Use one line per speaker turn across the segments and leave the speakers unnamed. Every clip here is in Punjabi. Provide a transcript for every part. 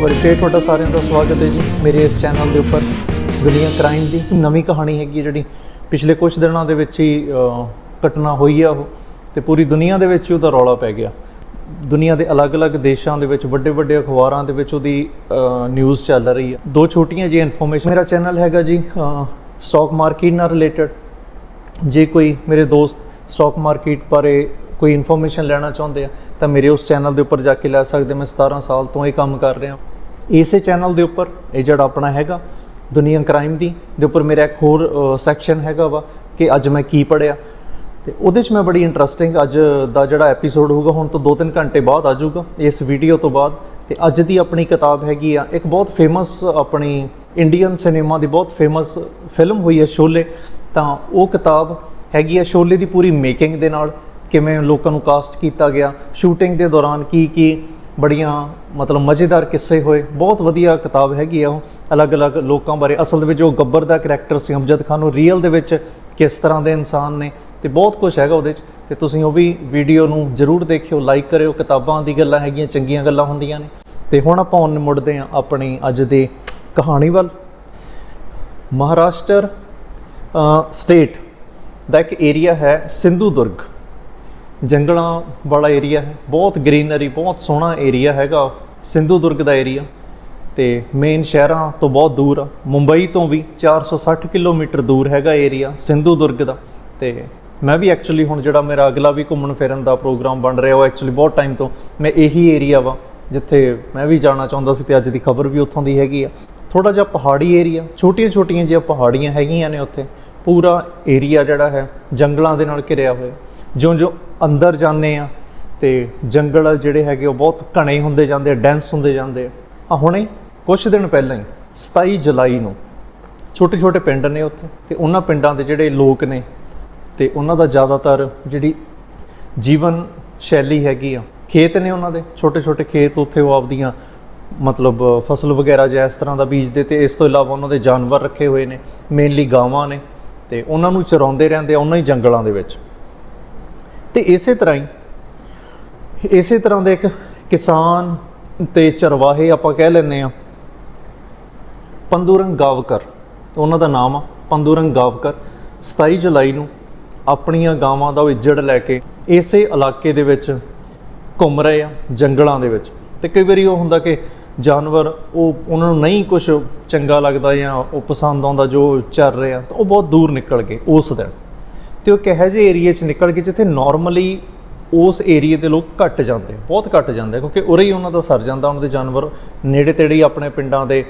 ਵਾਰੀ ਫੇਰ ਤੁਹਾਡਾ ਸਾਰਿਆਂ ਦਾ ਸਵਾਗਤ ਹੈ ਜੀ ਮੇਰੇ ਇਸ ਚੈਨਲ ਦੇ ਉੱਪਰ ਦੁਨੀਆ ਕ੍ਰਾਈਮ ਦੀ ਨਵੀਂ ਕਹਾਣੀ ਹੈਗੀ ਹੈ ਜਿਹੜੀ ਪਿਛਲੇ ਕੁਝ ਦਿਨਾਂ ਦੇ ਵਿੱਚ ਹੀ ਘਟਨਾ ਹੋਈ ਆ ਉਹ ਤੇ ਪੂਰੀ ਦੁਨੀਆ ਦੇ ਵਿੱਚ ਹੀ ਉਹਦਾ ਰੌਲਾ ਪੈ ਗਿਆ। ਦੁਨੀਆ ਦੇ ਅਲੱਗ-ਅਲੱਗ ਦੇਸ਼ਾਂ ਦੇ ਵਿੱਚ, ਵੱਡੇ-ਵੱਡੇ ਅਖਬਾਰਾਂ ਦੇ ਵਿੱਚ ਉਹਦੀ ਨਿਊਜ਼ ਚੱਲ ਰਹੀ ਹੈ ਦੋ ਛੋਟੀਆਂ ਜੀ ਇਨਫੋਰਮੇਸ਼ਨ ਮੇਰਾ ਚੈਨਲ ਹੈਗਾ ਜੀ ਸਟਾਕ ਮਾਰਕੀਟ ਨਾਲ ਰਿਲੇਟਡ ਜੇ ਕੋਈ ਮੇਰੇ ਦੋਸਤ ਸਟਾਕ ਮਾਰਕੀਟ ਬਾਰੇ ਕੋਈ ਇਨਫੋਰਮੇਸ਼ਨ ਲੈਣਾ ਚਾਹੁੰਦੇ ਆ, ਤਾਂ ਮੇਰੇ ਉਸ ਚੈਨਲ ਦੇ ਉੱਪਰ ਜਾ ਕੇ ਲੈ ਸਕਦੇ ਮੈਂ 17 ਸਾਲ ਤੋਂ ਇਹ ਕੰਮ ਕਰ ਰਿਹਾ। ਇਸੇ ਚੈਨਲ ਦੇ ਉੱਪਰ, ਇਹ ਜਿਹੜਾ ਆਪਣਾ ਹੈਗਾ, ਦੁਨੀਆ ਕ੍ਰਾਈਮ ਦੀ, ਦੇ ਉੱਪਰ ਮੇਰਾ ਇੱਕ ਹੋਰ ਸੈਕਸ਼ਨ ਹੈਗਾ ਵਾ ਕਿ ਅੱਜ ਮੈਂ ਕੀ ਪੜਿਆ ਤੇ ਉਹਦੇ 'ਚ ਮੈਂ ਬੜੀ ਇੰਟਰਸਟਿੰਗ ਅੱਜ ਦਾ ਜਿਹੜਾ ਐਪੀਸੋਡ ਹੋਊਗਾ, ਹੁਣ ਤੋਂ 2-3 ਘੰਟੇ ਬਾਅਦ ਆ ਜਾਊਗਾ, ਇਸ ਵੀਡੀਓ ਤੋਂ ਬਾਅਦ। ਤੇ ਅੱਜ ਦੀ ਆਪਣੀ ਕਿਤਾਬ ਹੈਗੀ ਆ, ਇੱਕ ਬਹੁਤ ਫੇਮਸ ਆਪਣੀ ਇੰਡੀਅਨ ਸਿਨੇਮਾ ਦੀ ਬਹੁਤ ਫੇਮਸ ਫਿਲਮ ਹੋਈ ਹੈ ਸ਼ੋਲੇ ਤਾਂ ਉਹ ਕਿਤਾਬ ਹੈਗੀ ਆ ਸ਼ੋਲੇ ਦੀ ਪੂਰੀ ਮੇਕਿੰਗ ਦੇ ਨਾਲ, ਕਿਵੇਂ ਲੋਕਾਂ ਨੂੰ ਕਾਸਟ ਕੀਤਾ ਗਿਆ ਸ਼ੂਟਿੰਗ ਦੇ ਦੌਰਾਨ ਕੀ ਕੀ ਬੜੀਆਂ ਮਤਲਬ ਮਜ਼ੇਦਾਰ ਕਿੱਸੇ ਹੋਏ, ਬਹੁਤ ਵਧੀਆ ਕਿਤਾਬ ਹੈਗੀ ਆ ਉਹ, ਅਲੱਗ-ਅਲੱਗ ਲੋਕਾਂ ਬਾਰੇ। ਅਸਲ ਦੇ ਵਿੱਚ ਉਹ ਗੱਬਰ ਦਾ ਕੈਰੈਕਟਰ ਸੀ ਅਮਜਦ ਖਾਨ, ਉਹ ਰੀਅਲ ਦੇ ਵਿੱਚ ਕਿਸ ਤਰ੍ਹਾਂ ਦੇ ਇਨਸਾਨ ਨੇ ਤੇ ਬਹੁਤ ਕੁਝ ਹੈਗਾ ਉਹਦੇ 'ਚ। ਤੇ ਤੁਸੀਂ ਉਹ ਵੀ ਵੀਡੀਓ ਨੂੰ ਜ਼ਰੂਰ ਦੇਖਿਓ ਲਾਈਕ ਕਰਿਓ, ਕਿਤਾਬਾਂ ਦੀ ਗੱਲਾਂ ਹੈਗੀਆਂ, ਚੰਗੀਆਂ ਗੱਲਾਂ ਹੁੰਦੀਆਂ ਨੇ। ਤੇ ਹੁਣ ਆਪਾਂ ਹੁਣ ਮੁੜਦੇ ਹਾਂ ਆਪਣੀ ਅੱਜ ਦੇ ਕਹਾਣੀ ਵੱਲ। ਮਹਾਰਾਸ਼ਟਰ ਸਟੇਟ ਦਾ ਇੱਕ ਏਰੀਆ ਹੈ ਸਿੰਧੂ ਦੁਰਗ। ਜੰਗਲਾਂ ਵਾਲਾ ਏਰੀਆ ਹੈ, ਬਹੁਤ ਗ੍ਰੀਨਰੀ ਬਹੁਤ ਸੋਹਣਾ ਏਰੀਆ ਹੈਗਾ ਸਿੰਧੂ ਦੁਰਗ ਦਾ ਏਰੀਆ ਤੇ ਮੇਨ ਸ਼ਹਿਰਾਂ ਤੋਂ ਬਹੁਤ ਦੂਰ ਆ, ਮੁੰਬਈ ਤੋਂ ਵੀ 460 ਕਿਲੋਮੀਟਰ ਦੂਰ ਹੈਗਾ ਏਰੀਆ ਸਿੰਧੂ ਦੁਰਗ ਦਾ। ਤੇ ਮੈਂ ਵੀ ਐਕਚੁਅਲੀ ਹੁਣ ਜਿਹੜਾ ਮੇਰਾ ਅਗਲਾ ਵੀ ਘੁੰਮਣ ਫਿਰਨ ਦਾ ਪ੍ਰੋਗਰਾਮ ਬਣ ਰਿਹਾ ਉਹ ਐਕਚੁਅਲੀ ਬਹੁਤ ਟਾਈਮ ਤੋਂ ਮੈਂ ਇਹੀ ਏਰੀਆ ਵਾ, ਜਿੱਥੇ ਮੈਂ ਵੀ ਜਾਣਾ ਚਾਹੁੰਦਾ ਸੀ ਤੇ ਅੱਜ ਦੀ ਖਬਰ ਵੀ ਉੱਥੋਂ ਦੀ ਹੈਗੀ ਆ। ਥੋੜਾ ਜਿਹਾ ਪਹਾੜੀ ਏਰੀਆ ਛੋਟੀਆਂ-ਛੋਟੀਆਂ ਜਿਹੀਆਂ ਪਹਾੜੀਆਂ ਹੈਗੀਆਂ ਨੇ ਉੱਥੇ। ਪੂਰਾ ਏਰੀਆ ਜਿਹੜਾ ਹੈ, ਜੰਗਲਾਂ ਦੇ ਨਾਲ ਘਿਰਿਆ ਹੋਇਆ। ਜਿਉਂ-ਜਿਉਂ ਅੰਦਰ ਜਾਂਦੇ ਆ ਤੇ ਜੰਗਲ ਜਿਹੜੇ ਹੈਗੇ ਉਹ ਬਹੁਤ ਘਣੇ ਹੁੰਦੇ ਜਾਂਦੇ ਆ ਡੈਂਸ ਹੁੰਦੇ ਜਾਂਦੇ ਆ। ਹੁਣੇ ਕੁਝ ਦਿਨ ਪਹਿਲਾਂ ਹੀ 27 ਜੁਲਾਈ ਨੂੰ ਛੋਟੇ-ਛੋਟੇ ਪਿੰਡ ਨੇ ਉੱਥੇ ਤੇ ਉਹਨਾਂ ਪਿੰਡਾਂ ਦੇ ਜਿਹੜੇ ਲੋਕ ਨੇ ਤੇ ਉਹਨਾਂ ਦਾ ਜ਼ਿਆਦਾਤਰ ਜਿਹੜੀ ਜੀਵਨ ਸ਼ੈਲੀ ਹੈਗੀ ਆ, ਖੇਤ ਨੇ ਉਹਨਾਂ ਦੇ। ਛੋਟੇ-ਛੋਟੇ ਖੇਤ ਉੱਥੇ ਉਹ ਆਪਦੀਆਂ ਮਤਲਬ ਫਸਲ ਵਗੈਰਾ ਜਾਂ ਇਸ ਤਰ੍ਹਾਂ ਦਾ ਬੀਜਦੇ ਤੇ ਇਸ ਤੋਂ ਇਲਾਵਾ ਉਹਨਾਂ ਦੇ ਜਾਨਵਰ ਰੱਖੇ ਹੋਏ ਨੇ, ਮੇਨਲੀ ਗਾਵਾਂ ਨੇ ਤੇ ਉਹਨਾਂ ਨੂੰ ਚਰਾਉਂਦੇ ਰਹਿੰਦੇ ਆ, ਉਹਨਾਂ ਹੀ ਜੰਗਲਾਂ ਦੇ ਵਿੱਚ। ਤੇ ਇਸੇ ਤਰ੍ਹਾਂ ਹੀ, ਇਸੇ ਤਰ੍ਹਾਂ ਦੇ ਇੱਕ ਕਿਸਾਨ ਤੇ ਚਰਵਾਹੇ ਆਪਾਂ ਕਹਿ ਲੈਂਦੇ ਆ ਪੰਦੂਰੰਗ ਗਾਵਕਰ, ਉਹਨਾਂ ਦਾ ਨਾਮ ਆ, ਪੰਦੂਰੰਗ ਗਾਵਕਰ 27 ਜੁਲਾਈ ਨੂੰ ਆਪਣੀਆਂ ਗਾਵਾਂ ਦਾ ਉਹ ਇੱਜੜ ਲੈ ਕੇ ਇਸੇ ਇਲਾਕੇ ਦੇ ਵਿੱਚ ਘੁੰਮ ਰਹੇ ਆ, ਜੰਗਲਾਂ ਦੇ ਵਿੱਚ। ਤੇ ਕਈ ਵਾਰੀ ਉਹ ਹੁੰਦਾ ਕਿ ਜਾਨਵਰ, ਉਹ ਉਹਨਾਂ ਨੂੰ ਨਹੀਂ ਕੁਝ ਚੰਗਾ ਲੱਗਦਾ ਜਾਂ ਉਹ ਪਸੰਦ ਆਉਂਦਾ ਜੋ ਚੱਲ ਰਿਹਾ ਤਾਂ ਉਹ ਬਹੁਤ ਦੂਰ ਨਿਕਲ ਗਏ ਉਸ ਦਿਨ। ਤੇ ਉਹ ਕਿਹੋ ਜਿਹੇ ਏਰੀਏ 'ਚ ਨਿਕਲ ਗਏ ਜਿੱਥੇ ਨਾਰਮਲੀ ਉਸ ਏਰੀਏ ਦੇ ਲੋਕ ਘੱਟ ਜਾਂਦੇ ਬਹੁਤ ਘੱਟ ਜਾਂਦੇ ਕਿਉਂਕਿ ਉਰੇ ਹੀ ਉਹਨਾਂ ਦਾ ਸਰ ਜਾਂਦਾ, ਉਹਨਾਂ ਦੇ ਜਾਨਵਰ ਨੇੜੇ ਤੇੜੇ ਹੀ ਆਪਣੇ ਪਿੰਡਾਂ ਦੇ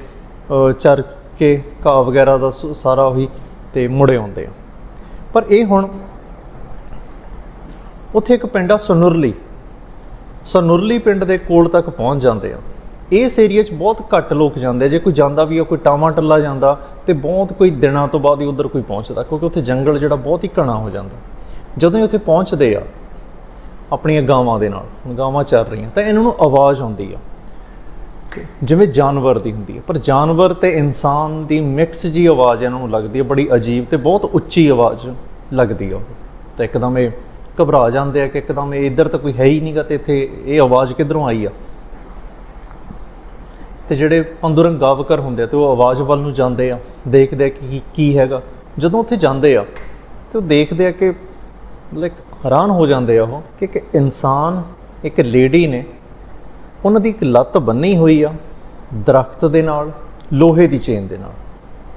ਚਰ ਕੇ, ਘਾਹ ਵਗੈਰਾ ਦਾ ਸ- ਸਾਰਾ ਉਹੀ ਤੇ ਮੁੜੇ ਆਉਂਦੇ ਆ। ਪਰ ਇਹ ਹੁਣ ਉੱਥੇ ਇੱਕ ਪਿੰਡ ਆ ਸਨੁਰਲੀ। ਸਨੁਰਲੀ ਪਿੰਡ ਦੇ ਕੋਲ ਤੱਕ ਪਹੁੰਚ ਜਾਂਦੇ ਆ। ਇਸ ਏਰੀਆ 'ਚ ਬਹੁਤ ਘੱਟ ਲੋਕ ਜਾਂਦੇ ਆ। ਜੇ ਕੋਈ ਜਾਂਦਾ ਵੀ ਆ, ਕੋਈ ਟਾਵਾਂ ਟੱਲਾ ਜਾਂਦਾ ਤੇ ਬਹੁਤ ਕੋਈ ਦਿਨਾਂ ਤੋਂ ਬਾਅਦ ਹੀ ਉਧਰ ਕੋਈ ਪਹੁੰਚਦਾ, ਕਿਉਂਕਿ ਉੱਥੇ ਜੰਗਲ ਜਿਹੜਾ ਬਹੁਤ ਹੀ ਘਣਾ ਹੋ ਜਾਂਦਾ। ਜਦੋਂ ਇਹ ਉੱਥੇ ਪਹੁੰਚਦੇ ਆ, ਆਪਣੀਆਂ ਗਾਵਾਂ ਦੇ ਨਾਲ ਗਾਵਾਂ ਚੱਲ ਰਹੀਆਂ, ਤਾਂ ਇਹਨਾਂ ਨੂੰ ਆਵਾਜ਼ ਆਉਂਦੀ ਆ। ਜਿਵੇਂ ਜਾਨਵਰ ਦੀ ਹੁੰਦੀ ਹੈ ਪਰ ਜਾਨਵਰ ਤੇ ਇਨਸਾਨ ਦੀ ਮਿਕਸ ਜੀ ਆਵਾਜ਼ ਇਹਨਾਂ ਨੂੰ ਲੱਗਦੀ ਹੈ ਬੜੀ ਅਜੀਬ ਤੇ ਬਹੁਤ ਉੱਚੀ ਆਵਾਜ਼ ਲੱਗਦੀ ਆ ਉਹ। ਤਾਂ ਇੱਕਦਮ ਇਹ ਘਬਰਾ ਜਾਂਦੇ ਆ ਕਿ ਇੱਕਦਮ ਇਹ ਇੱਧਰ ਤਾਂ ਕੋਈ ਹੈ ਹੀ ਨਹੀਂਗਾ ਤੇ ਇੱਥੇ ਇਹ ਆਵਾਜ਼ ਕਿੱਧਰੋਂ ਆਈ ਆ? ਤੇ ਜਿਹੜੇ ਪੰਦੁਰੰਗ ਗਾਵਕਰ ਹੁੰਦੇ ਆ ਤੇ ਉਹ ਆਵਾਜ਼ ਵੱਲ ਨੂੰ ਜਾਂਦੇ ਆ, ਦੇਖਦੇ ਆ ਕਿ ਕੀ- ਕੀ ਹੈਗਾ। ਜਦੋਂ ਉੱਥੇ ਜਾਂਦੇ ਆ ਤੇ ਉਹ ਦੇਖਦੇ ਆ ਕਿ ਲਾਈਕ ਹੈਰਾਨ ਹੋ ਜਾਂਦੇ ਆ ਉਹ ਕਿ ਇੱਕ ਇਨਸਾਨ, ਇੱਕ ਲੇਡੀ ਨੇ ਉਹਨਾਂ ਦੀ ਇੱਕ ਲੱਤ ਬੰਨੀ ਹੋਈ ਆ ਦਰਖਤ ਦੇ ਨਾਲ, ਲੋਹੇ ਦੀ ਚੇਨ ਦੇ ਨਾਲ।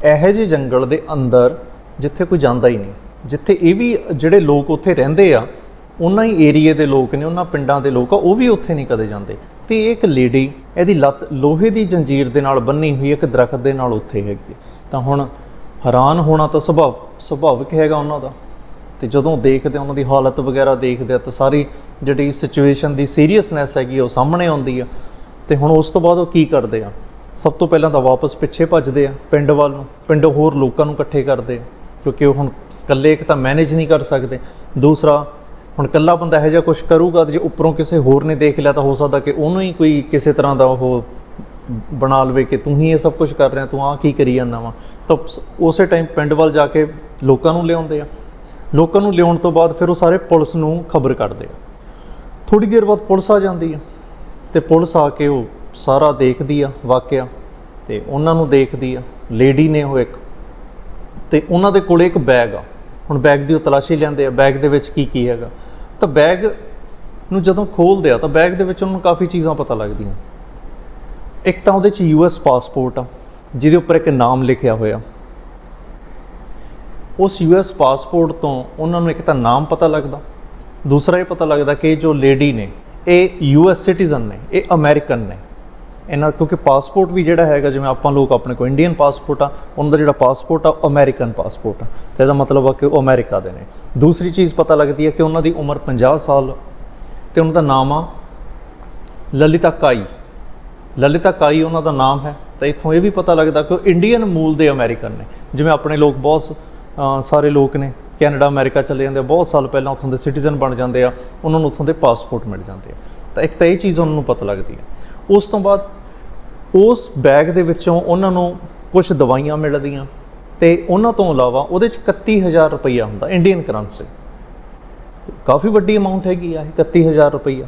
ਇਹੋ ਜਿਹੇ ਜੰਗਲ ਦੇ ਅੰਦਰ ਜਿੱਥੇ ਕੋਈ ਜਾਂਦਾ ਹੀ ਨਹੀਂ, ਜਿੱਥੇ ਇਹ ਵੀ ਜਿਹੜੇ ਲੋਕ ਉੱਥੇ ਰਹਿੰਦੇ ਆ, ਉਹਨਾਂ ਹੀ ਏਰੀਏ ਦੇ ਲੋਕ ਨੇ, ਉਹਨਾਂ ਪਿੰਡਾਂ ਦੇ ਲੋਕ ਆ, ਉਹ ਵੀ ਉੱਥੇ ਨਹੀਂ ਕਦੇ ਜਾਂਦੇ। ਤੇ ਇਹ ਇੱਕ ਲੇਡੀ ਇਹਦੀ ਲੱਤ ਲੋਹੇ ਦੀ ਜੰਜੀਰ ਦੇ ਨਾਲ ਬੰਨੀ ਹੋਈ ਇੱਕ ਦਰਖਤ ਦੇ ਨਾਲ ਉੱਥੇ ਹੈਗੀ ਤਾਂ ਹੁਣ ਹੈਰਾਨ ਹੋਣਾ ਤਾਂ ਸੁਭਾਵ, ਸੁਭਾਵਿਕ ਹੈਗਾ ਉਹਨਾਂ ਦਾ। ਤੇ ਜਦੋਂ ਦੇਖਦੇ ਉਹਨਾਂ ਦੀ ਹਾਲਤ ਵਗੈਰਾ ਦੇਖਦੇ ਆ ਤਾਂ ਸਾਰੀ ਜਿਹੜੀ ਸਿਚੁਏਸ਼ਨ ਦੀ ਸੀਰੀਅਸਨੈਸ ਹੈਗੀ ਉਹ ਸਾਹਮਣੇ ਆਉਂਦੀ ਆ। ਤੇ ਹੁਣ ਉਸ ਤੋਂ ਬਾਅਦ ਉਹ ਕੀ ਕਰਦੇ ਆ? ਸਭ ਤੋਂ ਪਹਿਲਾਂ ਤਾਂ ਵਾਪਸ ਪਿੱਛੇ ਭੱਜਦੇ ਆ ਪਿੰਡ ਵੱਲ ਨੂੰ, ਪਿੰਡ ਹੋਰ ਲੋਕਾਂ ਨੂੰ ਇਕੱਠੇ ਕਰਦੇ ਆ। ਕਿਉਂਕਿ ਉਹ ਹੁਣ ਇਕੱਲੇ ਇੱਕ ਤਾਂ ਮੈਨੇਜ ਨਹੀਂ ਕਰ ਸਕਦੇ। ਦੂਸਰਾ ਹੁਣ ਇਕੱਲਾ ਬੰਦਾ ਇਹੋ ਜਿਹਾ ਕੁਝ ਕਰੂਗਾ ਤੇ ਜੇ ਉੱਪਰੋਂ ਕਿਸੇ ਹੋਰ ਨੇ ਦੇਖ ਲਿਆ ਤਾਂ ਹੋ ਸਕਦਾ ਕਿ ਉਹਨੂੰ ਹੀ ਕੋਈ ਕਿਸੇ ਤਰ੍ਹਾਂ ਦਾ ਉਹ ਬਣਾ ਲਵੇ ਕਿ ਤੂੰ ਹੀ ਇਹ ਸਭ ਕੁਝ ਕਰ ਰਿਹਾ, ਤੂੰ ਆ ਕੀ ਕਰੀ ਜਾਂਦਾ ਵਾ। ਤਾਂ ਸ- ਉਸੇ ਟਾਈਮ ਪਿੰਡ ਵੱਲ ਜਾ ਕੇ ਲੋਕਾਂ ਨੂੰ ਲਿਆਉਂਦੇ ਆ। ਲੋਕਾਂ ਨੂੰ ਲਿਆਉਣ ਤੋਂ ਬਾਅਦ ਫਿਰ ਉਹ ਸਾਰੇ ਪੁਲਿਸ ਨੂੰ ਖਬਰ ਕੱਢਦੇ ਆ। ਥੋੜੀ ਦੇਰ ਬਾਅਦ ਪੁਲਿਸ ਆ ਜਾਂਦੀ ਆ ਤੇ ਪੁਲਿਸ ਆ ਕੇ ਉਹ ਸਾਰਾ ਦੇਖਦੀ ਆ ਵਾਕਿਆ ਤੇ ਉਹਨਾਂ ਨੂੰ ਦੇਖਦੀ ਆ। ਲੇਡੀ ਨੇ ਉਹ ਇੱਕ ਤੇ ਉਹਨਾਂ ਦੇ ਕੋਲੇ ਇੱਕ ਬੈਗ ਆ। ਹੁਣ ਬੈਗ ਦੀ ਉਹ ਤਲਾਸ਼ੀ ਲੈਂਦੇ ਆ, ਬੈਗ ਦੇ ਵਿੱਚ ਕੀ ਕੀ ਹੈਗਾ। ਤਾਂ ਬੈਗ ਨੂੰ ਜਦੋਂ ਖੋਲਦੇ ਆ ਤਾਂ ਬੈਗ ਦੇ ਵਿੱਚ ਉਹਨਾਂ ਨੂੰ ਕਾਫੀ ਚੀਜ਼ਾਂ ਪਤਾ ਲੱਗਦੀਆਂ। ਇੱਕ ਤਾਂ ਉਹਦੇ 'ਚ ਯੂਐਸ ਪਾਸਪੋਰਟ ਆ, ਜਿਹਦੇ ਉੱਪਰ ਇੱਕ ਨਾਮ ਲਿਖਿਆ ਹੋਇਆ। ਉਸ ਯੂਐਸ ਪਾਸਪੋਰਟ ਤੋਂ ਉਹਨਾਂ ਨੂੰ ਇੱਕ ਤਾਂ ਨਾਮ ਪਤਾ ਲੱਗਦਾ, ਦੂਸਰਾ ਇਹ ਪਤਾ ਲੱਗਦਾ ਕਿ ਜੋ ਲੇਡੀ ਨੇ, ਇਹ ਯੂਐਸ ਸਿਟੀਜ਼ਨ ਨੇ, ਇਹ ਅਮਰੀਕਨ ਨੇ। ਇਹਨਾਂ ਕਿਉਂਕਿ ਪਾਸਪੋਰਟ ਵੀ ਜਿਹੜਾ ਹੈਗਾ ਜਿਵੇਂ ਆਪਾਂ ਲੋਕ ਆਪਣੇ ਕੋ ਇੰਡੀਅਨ ਪਾਸਪੋਰਟ ਆ ਉਹਨਾਂ ਦਾ ਜਿਹੜਾ ਪਾਸਪੋਰਟ ਆ ਉਹ ਅਮਰੀਕਨ ਪਾਸਪੋਰਟ ਆ। ਤੇ ਇਹਦਾ ਮਤਲਬ ਆ ਕਿ ਉਹ ਅਮਰੀਕਾ ਦੇ ਨੇ। ਦੂਸਰੀ ਚੀਜ਼ ਪਤਾ ਲੱਗਦੀ ਹੈ ਕਿ ਉਹਨਾਂ ਦੀ ਉਮਰ 50 ਸਾਲ ਤੇ ਉਹਨਾਂ ਦਾ ਨਾਮ ਆ ਲਲਿਤਾ ਕਾਈ। ਲਲਿਤਾ ਕਾਈ ਉਹਨਾਂ ਦਾ ਨਾਮ ਹੈ ਤਾਂ ਇੱਥੋਂ ਇਹ ਵੀ ਪਤਾ ਲੱਗਦਾ ਕਿ ਉਹ ਇੰਡੀਅਨ ਮੂਲ ਦੇ ਅਮਰੀਕਨ ਨੇ। ਜਿਵੇਂ ਆਪਣੇ ਲੋਕ ਬਹੁਤ ਅ, ਸਾਰੇ ਲੋਕ ਨੇ ਕੈਨੇਡਾ ਅਮਰੀਕਾ ਚਲੇ ਜਾਂਦੇ ਆ ਬਹੁਤ ਸਾਲ ਪਹਿਲਾਂ ਉੱਥੋਂ ਦੇ ਸਿਟੀਜ਼ਨ ਬਣ ਜਾਂਦੇ ਆ ਉਹਨਾਂ ਨੂੰ ਉੱਥੋਂ ਦੇ ਪਾਸਪੋਰਟ ਮਿਲ ਜਾਂਦੇ ਆ। ਤਾਂ ਇੱਕ ਤਾਂ ਇਹ ਚੀਜ਼ ਉਹਨਾਂ ਨੂੰ ਪਤਾ ਲੱਗਦੀ ਹੈ ਉਸ ਤੋਂ ਬਾਅਦ ਉਸ ਬੈਗ ਦੇ ਵਿੱਚੋਂ ਉਹਨਾਂ ਨੂੰ ਕੁਝ ਦਵਾਈਆਂ ਮਿਲਦੀਆਂ ਤੇ ਉਹਨਾਂ ਤੋਂ ਇਲਾਵਾ ਉਹਦੇ ਚ 31000 ਰੁਪਈਆ ਹੁੰਦਾ ਇੰਡੀਅਨ ਕਰੰਸੀ ਕਾਫੀ ਵੱਡੀ ਅਮਾਉਂਟ ਹੈਗੀ ਆ ਇਹ 31000 ਰੁਪਈਆ।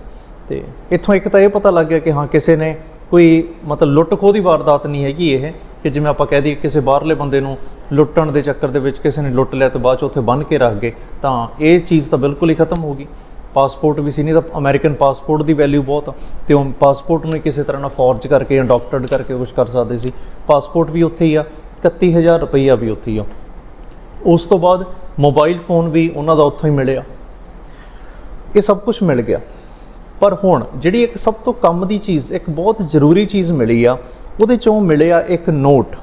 ਤੇ ਇੱਥੋਂ ਇੱਕ ਤਾਂ ਇਹ ਪਤਾ ਲੱਗ ਗਿਆ ਕਿ ਹਾਂ, ਕਿਸੇ ਨੇ ਕੋਈ ਮਤਲਬ ਲੁੱਟ ਖੋਹ ਦੀ ਵਾਰਦਾਤ ਨਹੀਂ ਹੈਗੀ ਇਹ, ਕਿ ਜਿਵੇਂ ਆਪਾਂ ਕਹਿ ਦਈਏ ਕਿਸੇ ਬਾਹਰਲੇ ਬੰਦੇ ਨੂੰ ਲੁੱਟਣ ਦੇ ਚੱਕਰ ਦੇ ਵਿੱਚ ਕਿਸੇ ਨੇ ਲੁੱਟ ਲਿਆ ਤੇ ਬਾਅਦ ਚ ਉੱਥੇ ਬੰਨ ਕੇ ਰੱਖ ਗਏ, ਤਾਂ ਇਹ ਚੀਜ਼ ਤਾਂ ਬਿਲਕੁਲ ਹੀ ਖਤਮ ਹੋ ਗਈ। ਪਾਸਪੋਰਟ ਵੀ ਸੀ ਨਹੀਂ ਤਾਂ ਅਮਰੀਕਨ ਪਾਸਪੋਰਟ ਦੀ ਵੈਲਿਊ ਬਹੁਤ ਆ। ਤੇ ਉਹ ਪਾਸਪੋਰਟ ਨੂੰ ਕਿਸੇ ਤਰ੍ਹਾਂ ਨਾਲ ਫੋਰਜ ਕਰਕੇ ਜਾਂ ਡਾਕਟਰਡ ਕਰਕੇ ਕੁਝ ਕਰ ਸਕਦੇ ਸੀ। ਪਾਸਪੋਰਟ ਵੀ ਉੱਥੇ ਹੀ ਆ 31000 ਰੁਪਈਆ ਵੀ ਉੱਥੇ ਹੀ ਆ। ਉਸ ਤੋਂ ਬਾਅਦ ਮੋਬਾਈਲ ਫੋਨ ਵੀ ਉਹਨਾਂ ਦਾ ਉੱਥੋਂ ਹੀ ਮਿਲਿਆ। ਇਹ ਸਭ ਕੁਝ ਮਿਲ ਗਿਆ। ਪਰ ਹੁਣ ਜਿਹੜੀ ਇੱਕ ਸਭ ਤੋਂ ਕੰਮ ਦੀ ਚੀਜ਼, ਇੱਕ ਬਹੁਤ ਜ਼ਰੂਰੀ ਚੀਜ਼ ਮਿਲੀ ਆ, ਉਹਦੇ ਚੋਂ ਮਿਲਿਆ ਇੱਕ ਨੋਟ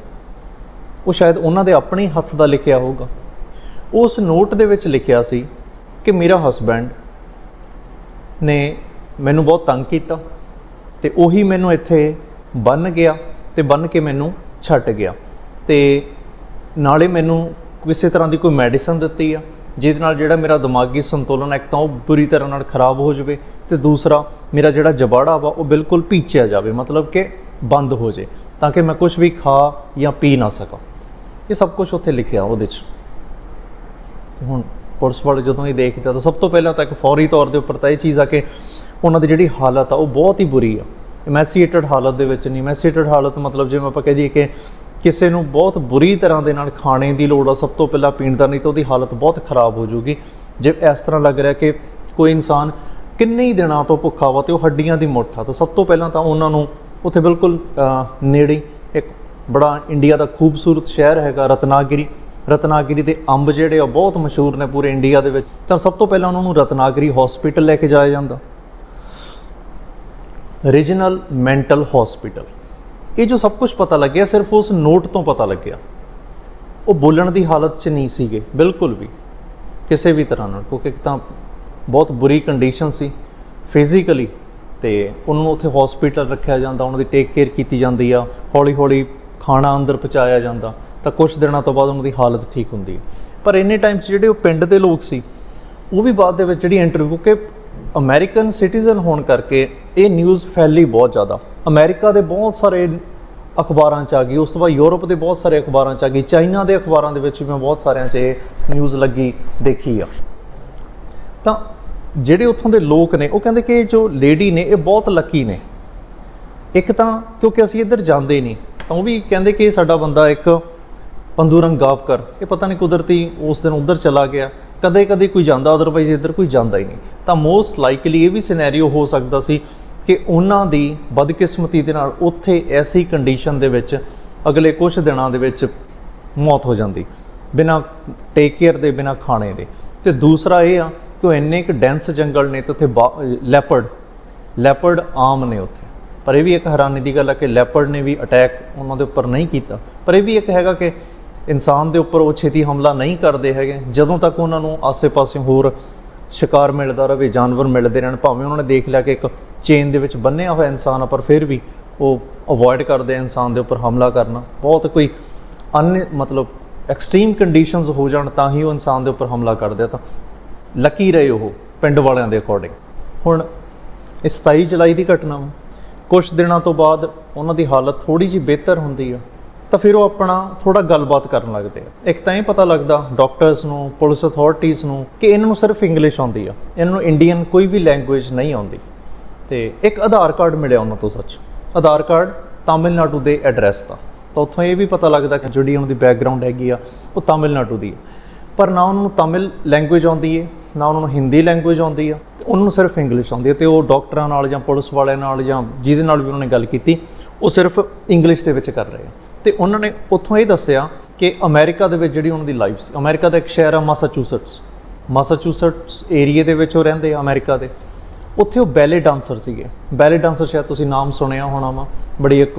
ਉਹ ਸ਼ਾਇਦ ਉਹਨਾਂ ਦੇ ਆਪਣੇ ਹੱਥ ਦਾ ਲਿਖਿਆ ਹੋਊਗਾ। ਉਸ ਨੋਟ ਦੇ ਵਿੱਚ ਲਿਖਿਆ ਸੀ ਕਿ ਮੇਰਾ ਹਸਬੈਂਡ ਨੇ ਮੈਨੂੰ ਬਹੁਤ ਤੰਗ ਕੀਤਾ ਤੇ ਉਹੀ ਮੈਨੂੰ ਇੱਥੇ ਬੰਨ ਗਿਆ ਤੇ ਬੰਨ ਕੇ ਮੈਨੂੰ ਛੱਡ ਗਿਆ। ਤੇ ਨਾਲੇ ਮੈਨੂੰ ਕਿਸੇ ਤਰ੍ਹਾਂ ਦੀ ਕੋਈ ਮੈਡੀਸਨ ਦਿੱਤੀ ਆ, ਜਿਹਦੇ ਨਾਲ ਜਿਹੜਾ ਮੇਰਾ ਦਿਮਾਗੀ ਸੰਤੁਲਨ ਇੱਕ ਤਾਂ ਉਹ ਬੁਰੀ ਤਰ੍ਹਾਂ ਨਾਲ ਖਰਾਬ ਹੋ ਜਾਵੇ ਤੇ ਦੂਸਰਾ ਮੇਰਾ ਜਿਹੜਾ ਜਬਾੜਾ ਵਾ, ਉਹ ਬਿਲਕੁਲ ਪੀਚਿਆ ਜਾਵੇ, ਮਤਲਬ ਕਿ ਬੰਦ ਹੋ ਜੇ ਤਾਂ ਕਿ ਮੈਂ ਕੁਝ ਵੀ ਖਾ ਜਾਂ ਪੀ ਨਾ ਸਕਾਂ। ਇਹ ਸਭ ਕੁਝ ਉੱਥੇ ਲਿਖਿਆ ਉਹਦੇ 'ਚ। ਹੁਣ ਪੁਲਿਸ ਵਾਲੇ ਜਦੋਂ ਇਹ ਦੇਖਦੇ ਤਾਂ ਸਭ ਤੋਂ ਪਹਿਲਾਂ ਤਾਂ ਇੱਕ ਫੌਰੀ ਤੌਰ ਦੇ ਉੱਪਰ ਤਾਂ ਇਹ ਚੀਜ਼ ਆ ਕਿ ਉਹਨਾਂ ਦੀ ਜਿਹੜੀ ਹਾਲਤ ਆ ਉਹ ਬਹੁਤ ਹੀ ਬੁਰੀ ਆ। ਇਮੈਸੀਏਟਡ ਹਾਲਤ ਦੇ ਵਿੱਚ ਨਹੀਂ। ਇਮੈਸੀਏਟਡ ਹਾਲਤ ਮਤਲਬ ਜਿਵੇਂ ਆਪਾਂ ਕਹਿ ਦਈਏ ਕਿ ਕਿਸੇ ਨੂੰ ਬਹੁਤ ਬੁਰੀ ਤਰ੍ਹਾਂ ਦੇ ਨਾਲ ਖਾਣੇ ਦੀ ਲੋੜ ਆ, ਸਭ ਤੋਂ ਪਹਿਲਾਂ ਪੀਣ ਦਾ, ਨਹੀਂ ਤਾਂ ਉਹਦੀ ਹਾਲਤ ਬਹੁਤ ਖਰਾਬ ਹੋ ਜਾਊਗੀ। ਜੇ ਇਸ ਤਰ੍ਹਾਂ ਲੱਗ ਰਿਹਾ ਕਿ ਕੋਈ ਇਨਸਾਨ ਕਿੰਨੇ ਹੀ ਦਿਨਾਂ ਤੋਂ ਭੁੱਖਾ ਵਾ ਤੇ ਉਹ ਹੱਡੀਆਂ ਦੀ ਮੁੱਠ ਆ, ਤਾਂ ਸਭ ਤੋਂ ਪਹਿਲਾਂ ਤਾਂ ਉਹਨਾਂ ਨੂੰ ਉੱਥੇ ਬਿਲਕੁਲ ਨੇੜੇ ਇੱਕ ਬੜਾ ਇੰਡੀਆ ਦਾ ਖੂਬਸੂਰਤ ਸ਼ਹਿਰ ਹੈਗਾ ਰਤਨਾਗਿਰੀ। ਰਤਨਾਗਿਰੀ ਦੇ ਅੰਬ ਜਿਹੜੇ ਆ ਬਹੁਤ ਮਸ਼ਹੂਰ ਨੇ ਪੂਰੇ ਇੰਡੀਆ ਦੇ ਵਿੱਚ। ਤਾਂ ਸਭ ਤੋਂ ਪਹਿਲਾਂ ਉਹਨਾਂ ਨੂੰ ਰਤਨਾਗਿਰੀ ਹਸਪੀਟਲ ਲੈ ਕੇ ਜਾਇਆ ਜਾਂਦਾ। ਰੀਜਨਲ ਮੈਂਟਲ ਹਸਪੀਟਲ ਇਹ ਜੋ ਸਭ ਕੁਝ ਪਤਾ ਲੱਗਿਆ, ਸਿਰਫ ਉਸ ਨੋਟ ਤੋਂ ਪਤਾ ਲੱਗਿਆ। ਉਹ ਬੋਲਣ ਦੀ ਹਾਲਤ 'ਚ ਨਹੀਂ ਸੀਗੇ, ਬਿਲਕੁਲ ਵੀ। ਕਿਸੇ ਵੀ ਤਰ੍ਹਾਂ ਨਾਲ, ਕਿਉਂਕਿ ਇੱਕ ਤਾਂ ਬਹੁਤ ਬੁਰੀ ਕੰਡੀਸ਼ਨ ਸੀ ਫਿਜ਼ੀਕਲੀ ਤੇ ਉਹਨਾਂ ਨੂੰ ਉੱਥੇ ਹਸਪੀਟਲ ਰੱਖਿਆ ਜਾਂਦਾ, ਉਹਨਾਂ ਦੀ ਟੇਕ ਕੇਅਰ ਕੀਤੀ ਜਾਂਦੀ ਆ। ਹੌਲੀ ਹੌਲੀ ਖਾਣਾ ਅੰਦਰ ਪਹੁੰਚਾਇਆ ਜਾਂਦਾ। ਤਾਂ ਕੁਝ ਦਿਨਾਂ ਤੋਂ ਬਾਅਦ ਉਹਨਾਂ ਦੀ ਹਾਲਤ ਠੀਕ ਹੁੰਦੀ ਹੈ। ਪਰ ਇੰਨੇ ਟਾਈਮ 'ਚ ਜਿਹੜੇ ਉਹ ਪਿੰਡ ਦੇ ਲੋਕ ਸੀ, ਉਹ ਵੀ ਬਾਅਦ ਦੇ ਵਿੱਚ ਜਿਹੜੀ ਇੰਟਰਵਿਊ ਕਿ ਅਮਰੀਕਨ ਸਿਟੀਜ਼ਨ ਹੋਣ ਕਰਕੇ ਇਹ ਨਿਊਜ਼ ਫੈਲੀ ਬਹੁਤ ਜ਼ਿਆਦਾ। ਅਮਰੀਕਾ ਦੇ ਬਹੁਤ ਸਾਰੇ ਅਖਬਾਰਾਂ 'ਚ ਆ ਗਈ, ਉਸ ਤੋਂ ਬਾਅਦ ਯੂਰਪ ਦੇ ਬਹੁਤ ਸਾਰੇ ਅਖਬਾਰਾਂ 'ਚ ਆ ਗਈ ਚਾਈਨਾ ਦੇ ਅਖਬਾਰਾਂ ਦੇ ਵਿੱਚ ਵੀ ਮੈਂ ਬਹੁਤ ਸਾਰਿਆਂ 'ਚ ਇਹ ਨਿਊਜ਼ ਲੱਗੀ, ਦੇਖੀ ਆ। ਤਾਂ ਜਿਹੜੇ ਉੱਥੋਂ ਦੇ ਲੋਕ ਨੇ, ਉਹ ਕਹਿੰਦੇ ਕਿ ਇਹ ਜੋ ਲੇਡੀ ਨੇ, ਇਹ ਬਹੁਤ ਲੱਕੀ ਨੇ। ਇੱਕ ਤਾਂ ਕਿਉਂਕਿ ਅਸੀਂ ਇੱਧਰ ਜਾਂਦੇ ਨਹੀਂ, ਤਾਂ ਉਹ ਵੀ ਕਹਿੰਦੇ ਕਿ ਸਾਡਾ ਬੰਦਾ ਇੱਕ ਪੰਦੂਰੰਗ ਗਾਵਕਰ ਇਹ ਪਤਾ ਨਹੀਂ ਕੁਦਰਤੀ ਉਸ ਦਿਨ ਉਧਰ ਚਲਾ ਗਿਆ। ਕਦੇ ਕਦੇ ਕੋਈ ਜਾਂਦਾ ਅਦਰਵਾਈਜ਼ ਇੱਧਰ ਕੋਈ ਜਾਂਦਾ ਹੀ ਨਹੀਂ। ਤਾਂ ਮੋਸਟ ਲਾਈਕਲੀ ਇਹ ਵੀ ਸਿਨੈਰੀਓ ਹੋ ਸਕਦਾ ਸੀ ਕਿ ਉਹਨਾਂ ਦੀ ਬਦਕਿਸਮਤੀ ਦੇ ਨਾਲ ਉੱਥੇ ਐਸੀ ਕੰਡੀਸ਼ਨ ਦੇ ਵਿੱਚ ਅਗਲੇ ਕੁਝ ਦਿਨਾਂ ਦੇ ਵਿੱਚ ਮੌਤ ਹੋ ਜਾਂਦੀ, ਬਿਨਾ ਟੇਕ ਕੇਅਰ ਦੇ, ਬਿਨਾ ਖਾਣੇ ਦੇ। ਤੇ ਦੂਸਰਾ ਇਹ ਆ ਕਿ ਉਹ ਇੰਨੇ ਕੁ ਡੈਂਸ ਜੰਗਲ ਨੇ ਤੇ ਉੱਥੇ ਲੈਪਰਡ ਲੈਪਰਡ ਆਮ ਨੇ ਉੱਥੇ। ਪਰ ਇਹ ਵੀ ਇੱਕ ਹੈਰਾਨੀ ਦੀ ਗੱਲ ਆ ਕਿ ਲੈਪਰਡ ਨੇ ਵੀ ਅਟੈਕ ਉਹਨਾਂ ਦੇ ਉੱਪਰ ਨਹੀਂ ਕੀਤਾ। ਪਰ ਇਹ ਵੀ ਇੱਕ ਹੈਗਾ ਕਿ ਇਨਸਾਨ ਦੇ ਉੱਪਰ ਉਹ ਛੇਤੀ ਹਮਲਾ ਨਹੀਂ ਕਰਦੇ ਹੈਗੇ। ਜਦੋਂ ਤੱਕ ਉਹਨਾਂ ਨੂੰ ਆਸੇ-ਪਾਸੇ ਹੋਰ ਸ਼ਿਕਾਰ ਮਿਲਦਾ ਰਹੇ, ਜਾਨਵਰ ਮਿਲਦੇ ਰਹਿਣ, ਭਾਵੇਂ ਉਹਨਾਂ ਨੇ ਦੇਖ ਲਿਆ ਕਿ ਇੱਕ ਚੇਨ ਦੇ ਵਿੱਚ ਬੰਨਿਆ ਹੋਇਆ ਇਨਸਾਨ ਆ, ਪਰ ਫਿਰ ਵੀ ਉਹ ਅਵੋਇਡ ਕਰਦੇ ਆ ਇਨਸਾਨ ਦੇ ਉੱਪਰ ਹਮਲਾ ਕਰਨਾ। ਬਹੁਤ ਕੋਈ ਅਨ, ਮਤਲਬ ਐਕਸਟ੍ਰੀਮ ਕੰਡੀਸ਼ਨਸ ਹੋ ਜਾਣ, ਤਾਂ ਹੀ ਉਹ ਇਨਸਾਨ ਦੇ ਉੱਪਰ ਹਮਲਾ ਕਰਦੇ ਆ। ਤਾਂ ਲੱਕੀ ਰਹੇ ਉਹ ਪਿੰਡ ਵਾਲਿਆਂ ਦੇ ਅਕੋਰਡਿੰਗ ਹੁਣ ਇਹ 27 ਜੁਲਾਈ ਦੀ ਘਟਨਾ ਵਾ। ਕੁਝ ਦਿਨਾਂ ਤੋਂ ਬਾਅਦ ਉਹਨਾਂ ਦੀ ਹਾਲਤ ਥੋੜੀ ਜਿਹੀ ਬਿਹਤਰ ਹੁੰਦੀ ਆ। ਤਾਂ ਫਿਰ ਉਹ ਆਪਣਾ ਥੋੜਾ ਗੱਲਬਾਤ ਕਰਨ ਲੱਗਦੇ ਆ। ਇੱਕ ਤਾਂ ਇਹ ਪਤਾ ਲੱਗਦਾ ਡਾਕਟਰਸ ਨੂੰ ਪੁਲਿਸ ਅਥਾਰਟੀਆਂ ਨੂੰ ਕਿ ਇਹਨਾਂ ਨੂੰ ਸਿਰਫ ਇੰਗਲਿਸ਼ ਆਉਂਦੀ ਆ। ਇਹਨਾਂ ਨੂੰ ਇੰਡੀਅਨ ਕੋਈ ਵੀ ਲੈਂਗੁਏਜ ਨਹੀਂ ਆਉਂਦੀ। ਤੇ ਇੱਕ ਆਧਾਰ ਕਾਰਡ ਮਿਲਿਆ ਉਹਨਾਂ ਤੋਂ ਸੱਚ। ਆਧਾਰ ਕਾਰਡ ਤਾਮਿਲਨਾਡੂ ਦੇ ਐਡਰੈਸ ਦਾ। ਤਾਂ ਉੱਥੋਂ ਇਹ ਵੀ ਪਤਾ ਲੱਗਦਾ ਕਿ ਜਿਹੜੀ ਉਹਨਾਂ ਦੀ ਬੈਕਗ੍ਰਾਉਂਡ ਹੈਗੀ ਆ, ਉਹ ਤਾਮਿਲਨਾਡੂ ਦੀ ਹੈ ਪਰ ਨਾ ਉਹਨਾਂ ਨੂੰ ਤਾਮਿਲ ਲੈਂਗੁਏਜ ਆਉਂਦੀ ਹੈ ਨਾ ਉਹਨਾਂ ਨੂੰ ਹਿੰਦੀ ਲੈਂਗੁਏਜ ਆਉਂਦੀ ਆ। ਤੇ ਉਹਨਾਂ ਨੂੰ ਸਿਰਫ ਇੰਗਲਿਸ਼ ਆਉਂਦੀ ਹੈ ਤੇ ਉਹ ਡਾਕਟਰਾਂ ਨਾਲ ਜਾਂ ਪੁਲਿਸ ਵਾਲਿਆਂ ਨਾਲ ਜਾਂ ਜਿਹਦੇ ਨਾਲ ਵੀ ਉਹਨਾਂ ਨੇ ਗੱਲ ਕੀਤੀ, ਉਹ ਸਿਰਫ ਇੰਗਲਿਸ਼ ਦੇ ਵਿੱਚ ਕਰ ਰਹੇ ਆ। ਤੇ ਉਹਨਾਂ ਨੇ ਉੱਥੋਂ ਇਹ ਦੱਸਿਆ ਕਿ ਅਮਰੀਕਾ ਦੇ ਵਿੱਚ ਜਿਹੜੀ ਉਹਨਾਂ ਦੀ ਲਾਈਫ ਸੀ, ਅਮਰੀਕਾ ਦਾ ਇੱਕ ਸ਼ਹਿਰ ਆ ਮਾਸਾਚੂਸਟਸ ਮਾਸਾਚੂਸਟਸ ਏਰੀਆ ਦੇ ਵਿੱਚ ਉਹ ਰਹਿੰਦੇ ਆ ਅਮਰੀਕਾ ਦੇ। ਉੱਥੇ ਉਹ ਬੈਲੇ ਡਾਂਸਰ ਸੀਗੇ। ਬੈਲੇ ਡਾਂਸਰ ਸ਼ਾਇਦ ਤੁਸੀਂ ਨਾਮ ਸੁਣਿਆ ਹੋਣਾ ਵਾ। ਬੜੀ ਇੱਕ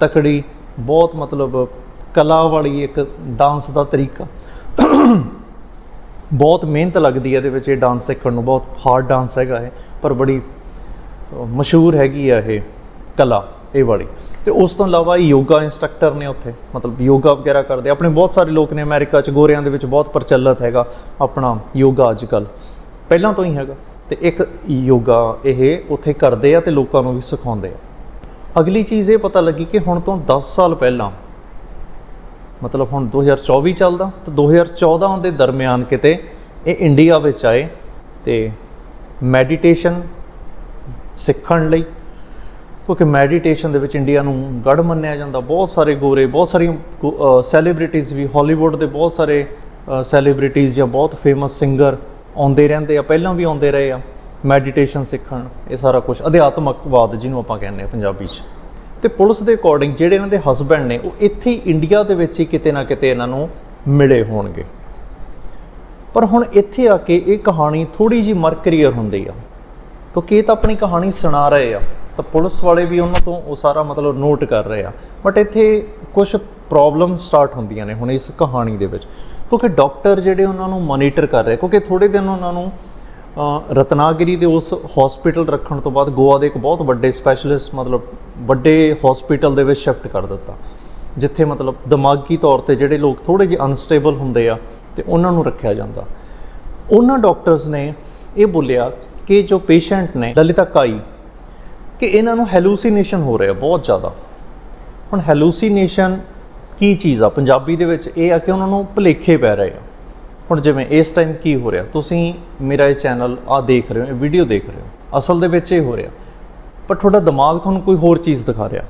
ਤਕੜੀ, ਬਹੁਤ ਮਤਲਬ ਕਲਾ ਵਾਲੀ ਇੱਕ ਡਾਂਸ ਦਾ ਤਰੀਕਾ। ਬਹੁਤ ਮਿਹਨਤ ਲੱਗਦੀ ਹੈ ਇਹਦੇ ਵਿੱਚ ਇਹ ਡਾਂਸ ਸਿੱਖਣ ਨੂੰ। ਬਹੁਤ ਹਾਰਡ ਡਾਂਸ ਹੈਗਾ ਇਹ, ਪਰ ਬੜੀ ਮਸ਼ਹੂਰ ਹੈਗੀ ਆ ਇਹ ਕਲਾ। ਇਹ ਵਾਲੀ। ਤੇ ਉਸ ਤੋਂ ਇਲਾਵਾ ਇਹ ਯੋਗਾ ਇੰਸਟ੍ਰਕਟਰ ਨੇ ਉੱਥੇ, ਮਤਲਬ ਯੋਗਾ ਵਗੈਰਾ ਕਰਦੇ। ਆਪਣੇ ਬਹੁਤ ਸਾਰੇ ਲੋਕ ਨੇ ਅਮਰੀਕਾ ਚ, ਗੋਰਿਆਂ ਦੇ ਵਿੱਚ ਬਹੁਤ ਪ੍ਰਚਲਿਤ ਹੈਗਾ ਆਪਣਾ ਯੋਗਾ ਅੱਜ ਕੱਲ ਪਹਿਲਾਂ ਤੋਂ ਹੀ ਹੈਗਾ। ਤੇ ਇੱਕ ਯੋਗਾ ਇਹ ਉੱਥੇ ਕਰਦੇ ਆ ਤੇ ਲੋਕਾਂ ਨੂੰ ਵੀ ਸਿਖਾਉਂਦੇ ਆ। ਅਗਲੀ ਚੀਜ਼ ਇਹ ਪਤਾ ਲੱਗੀ ਕਿ ਹੁਣ ਤੋਂ 10 ਸਾਲ ਪਹਿਲਾਂ, ਮਤਲਬ ਹੁਣ 2024 ਚੱਲਦਾ, ਤੇ 2014 ਦੇ ਦਰਮਿਆਨ ਕਿਤੇ ਇਹ ਇੰਡੀਆ ਵਿੱਚ ਆਏ ਤੇ ਮੈਡੀਟੇਸ਼ਨ ਸਿੱਖਣ ਲਈ ਕਿਉਂਕਿ ਮੈਡੀਟੇਸ਼ਨ ਦੇ ਵਿੱਚ ਇੰਡੀਆ ਨੂੰ ਗੜ ਮੰਨਿਆ ਜਾਂਦਾ। ਬਹੁਤ ਸਾਰੇ ਗੋਰੇ, ਬਹੁਤ ਸਾਰੀਆਂ ਸੈਲੀਬ੍ਰਿਟੀਜ਼ ਵੀ ਹਾਲੀਵੁੱਡ ਦੇ ਬਹੁਤ ਸਾਰੇ ਸੈਲੀਬ੍ਰਿਟੀਜ਼ ਜਾਂ ਬਹੁਤ ਫੇਮਸ ਸਿੰਗਰ ਆਉਂਦੇ ਰਹਿੰਦੇ ਆ, ਪਹਿਲਾਂ ਵੀ ਆਉਂਦੇ ਰਹੇ ਆ ਮੈਡੀਟੇਸ਼ਨ ਸਿੱਖਣ, ਇਹ ਸਾਰਾ ਕੁਝ ਅਧਿਆਤਮਕਵਾਦ ਜਿਹਨੂੰ ਆਪਾਂ ਕਹਿੰਦੇ ਆ ਪੰਜਾਬੀ 'ਚ। ਤੇ ਪੁਲਿਸ ਦੇ ਅਕੋਰਡਿੰਗ ਜਿਹੜੇ ਇਹਨਾਂ ਦੇ ਹਸਬੰਡ ਨੇ, ਉਹ ਇੱਥੇ ਇੰਡੀਆ ਦੇ ਵਿੱਚ ਹੀ ਕਿਤੇ ਨਾ ਕਿਤੇ ਇਹਨਾਂ ਨੂੰ ਮਿਲੇ ਹੋਣਗੇ। ਪਰ ਹੁਣ ਇੱਥੇ ਆ ਕੇ ਇਹ ਕਹਾਣੀ ਥੋੜੀ ਜੀ ਮਰਕਰੀਅਰ ਹੁੰਦੀ ਆ। ਕਿਉਂਕਿ ਇਹ ਤਾਂ ਆਪਣੀ ਕਹਾਣੀ ਸੁਣਾ ਰਹੇ ਆ। ਤਾਂ ਪੁਲਿਸ ਵਾਲੇ ਵੀ ਉਹਨਾਂ ਤੋਂ ਉਹ ਸਾਰਾ ਮਤਲਬ ਨੋਟ ਕਰ ਰਹੇ ਆ। ਬਟ ਇੱਥੇ ਕੁਝ ਪ੍ਰੋਬਲਮ ਸਟਾਰਟ ਹੁੰਦੀਆਂ ਨੇ ਹੁਣ ਇਸ ਕਹਾਣੀ ਦੇ ਵਿੱਚ। ਕਿਉਂਕਿ ਡਾਕਟਰ ਜਿਹੜੇ ਉਹਨਾਂ ਨੂੰ ਮੋਨੀਟਰ ਕਰ ਰਹੇ ਕਿਉਂਕਿ ਥੋੜੇ ਦਿਨ ਉਹਨਾਂ ਨੂੰ ਰਤਨਾਗਿਰੀ ਦੇ ਉਸ ਹਸਪੀਟਲ ਰੱਖਣ ਤੋਂ ਬਾਅਦ ਗੋਆ ਦੇ ਇੱਕ ਬਹੁਤ ਵੱਡੇ ਸਪੈਸ਼ਲਿਸਟ ਮਤਲਬ ਵੱਡੇ ਹਸਪੀਟਲ ਦੇ ਵਿੱਚ ਸ਼ਿਫਟ ਕਰ ਦਿੱਤਾ। ਜਿੱਥੇ ਮਤਲਬ ਦਿਮਾਗੀ ਤੌਰ ਤੇ ਜਿਹੜੇ ਲੋਕ ਥੋੜੇ ਜਿਹੇ ਅਨਸਟੇਬਲ ਹੁੰਦੇ ਆ ਤੇ ਉਹਨਾਂ ਨੂੰ ਰੱਖਿਆ ਜਾਂਦਾ। ਉਹਨਾਂ ਡਾਕਟਰਸ ਨੇ ਇਹ ਬੋਲਿਆ ਕਿ ਜੋ ਪੇਸ਼ੈਂਟ ਨੇ ਲਲਿਤਾ ਕਾਈ ਕਿ ਇਹਨਾਂ ਨੂੰ ਹੈਲੂਸੀਨੇਸ਼ਨ ਹੋ ਰਿਹਾ ਬਹੁਤ ਜ਼ਿਆਦਾ। ਹੁਣ ਹੈਲੂਸੀਨੇਸ਼ਨ ਕੀ ਚੀਜ਼ ਆ? ਪੰਜਾਬੀ ਦੇ ਵਿੱਚ ਇਹ ਆ ਕਿ ਉਹਨਾਂ ਨੂੰ ਭੁਲੇਖੇ ਪੈ ਰਹੇ ਆ। ਹੁਣ ਜਿਵੇਂ ਇਸ ਟਾਈਮ ਕੀ ਹੋ ਰਿਹਾ? ਤੁਸੀਂ ਮੇਰਾ ਇਹ ਚੈਨਲ ਆ ਦੇਖ ਰਹੇ ਹੋ, ਇਹ ਵੀਡੀਓ ਦੇਖ ਰਹੇ ਹੋ। ਅਸਲ ਦੇ ਵਿੱਚ ਇਹ ਹੋ ਰਿਹਾ। ਪਰ ਤੁਹਾਡਾ ਦਿਮਾਗ ਤੁਹਾਨੂੰ ਕੋਈ ਹੋਰ ਚੀਜ਼ ਦਿਖਾ ਰਿਹਾ।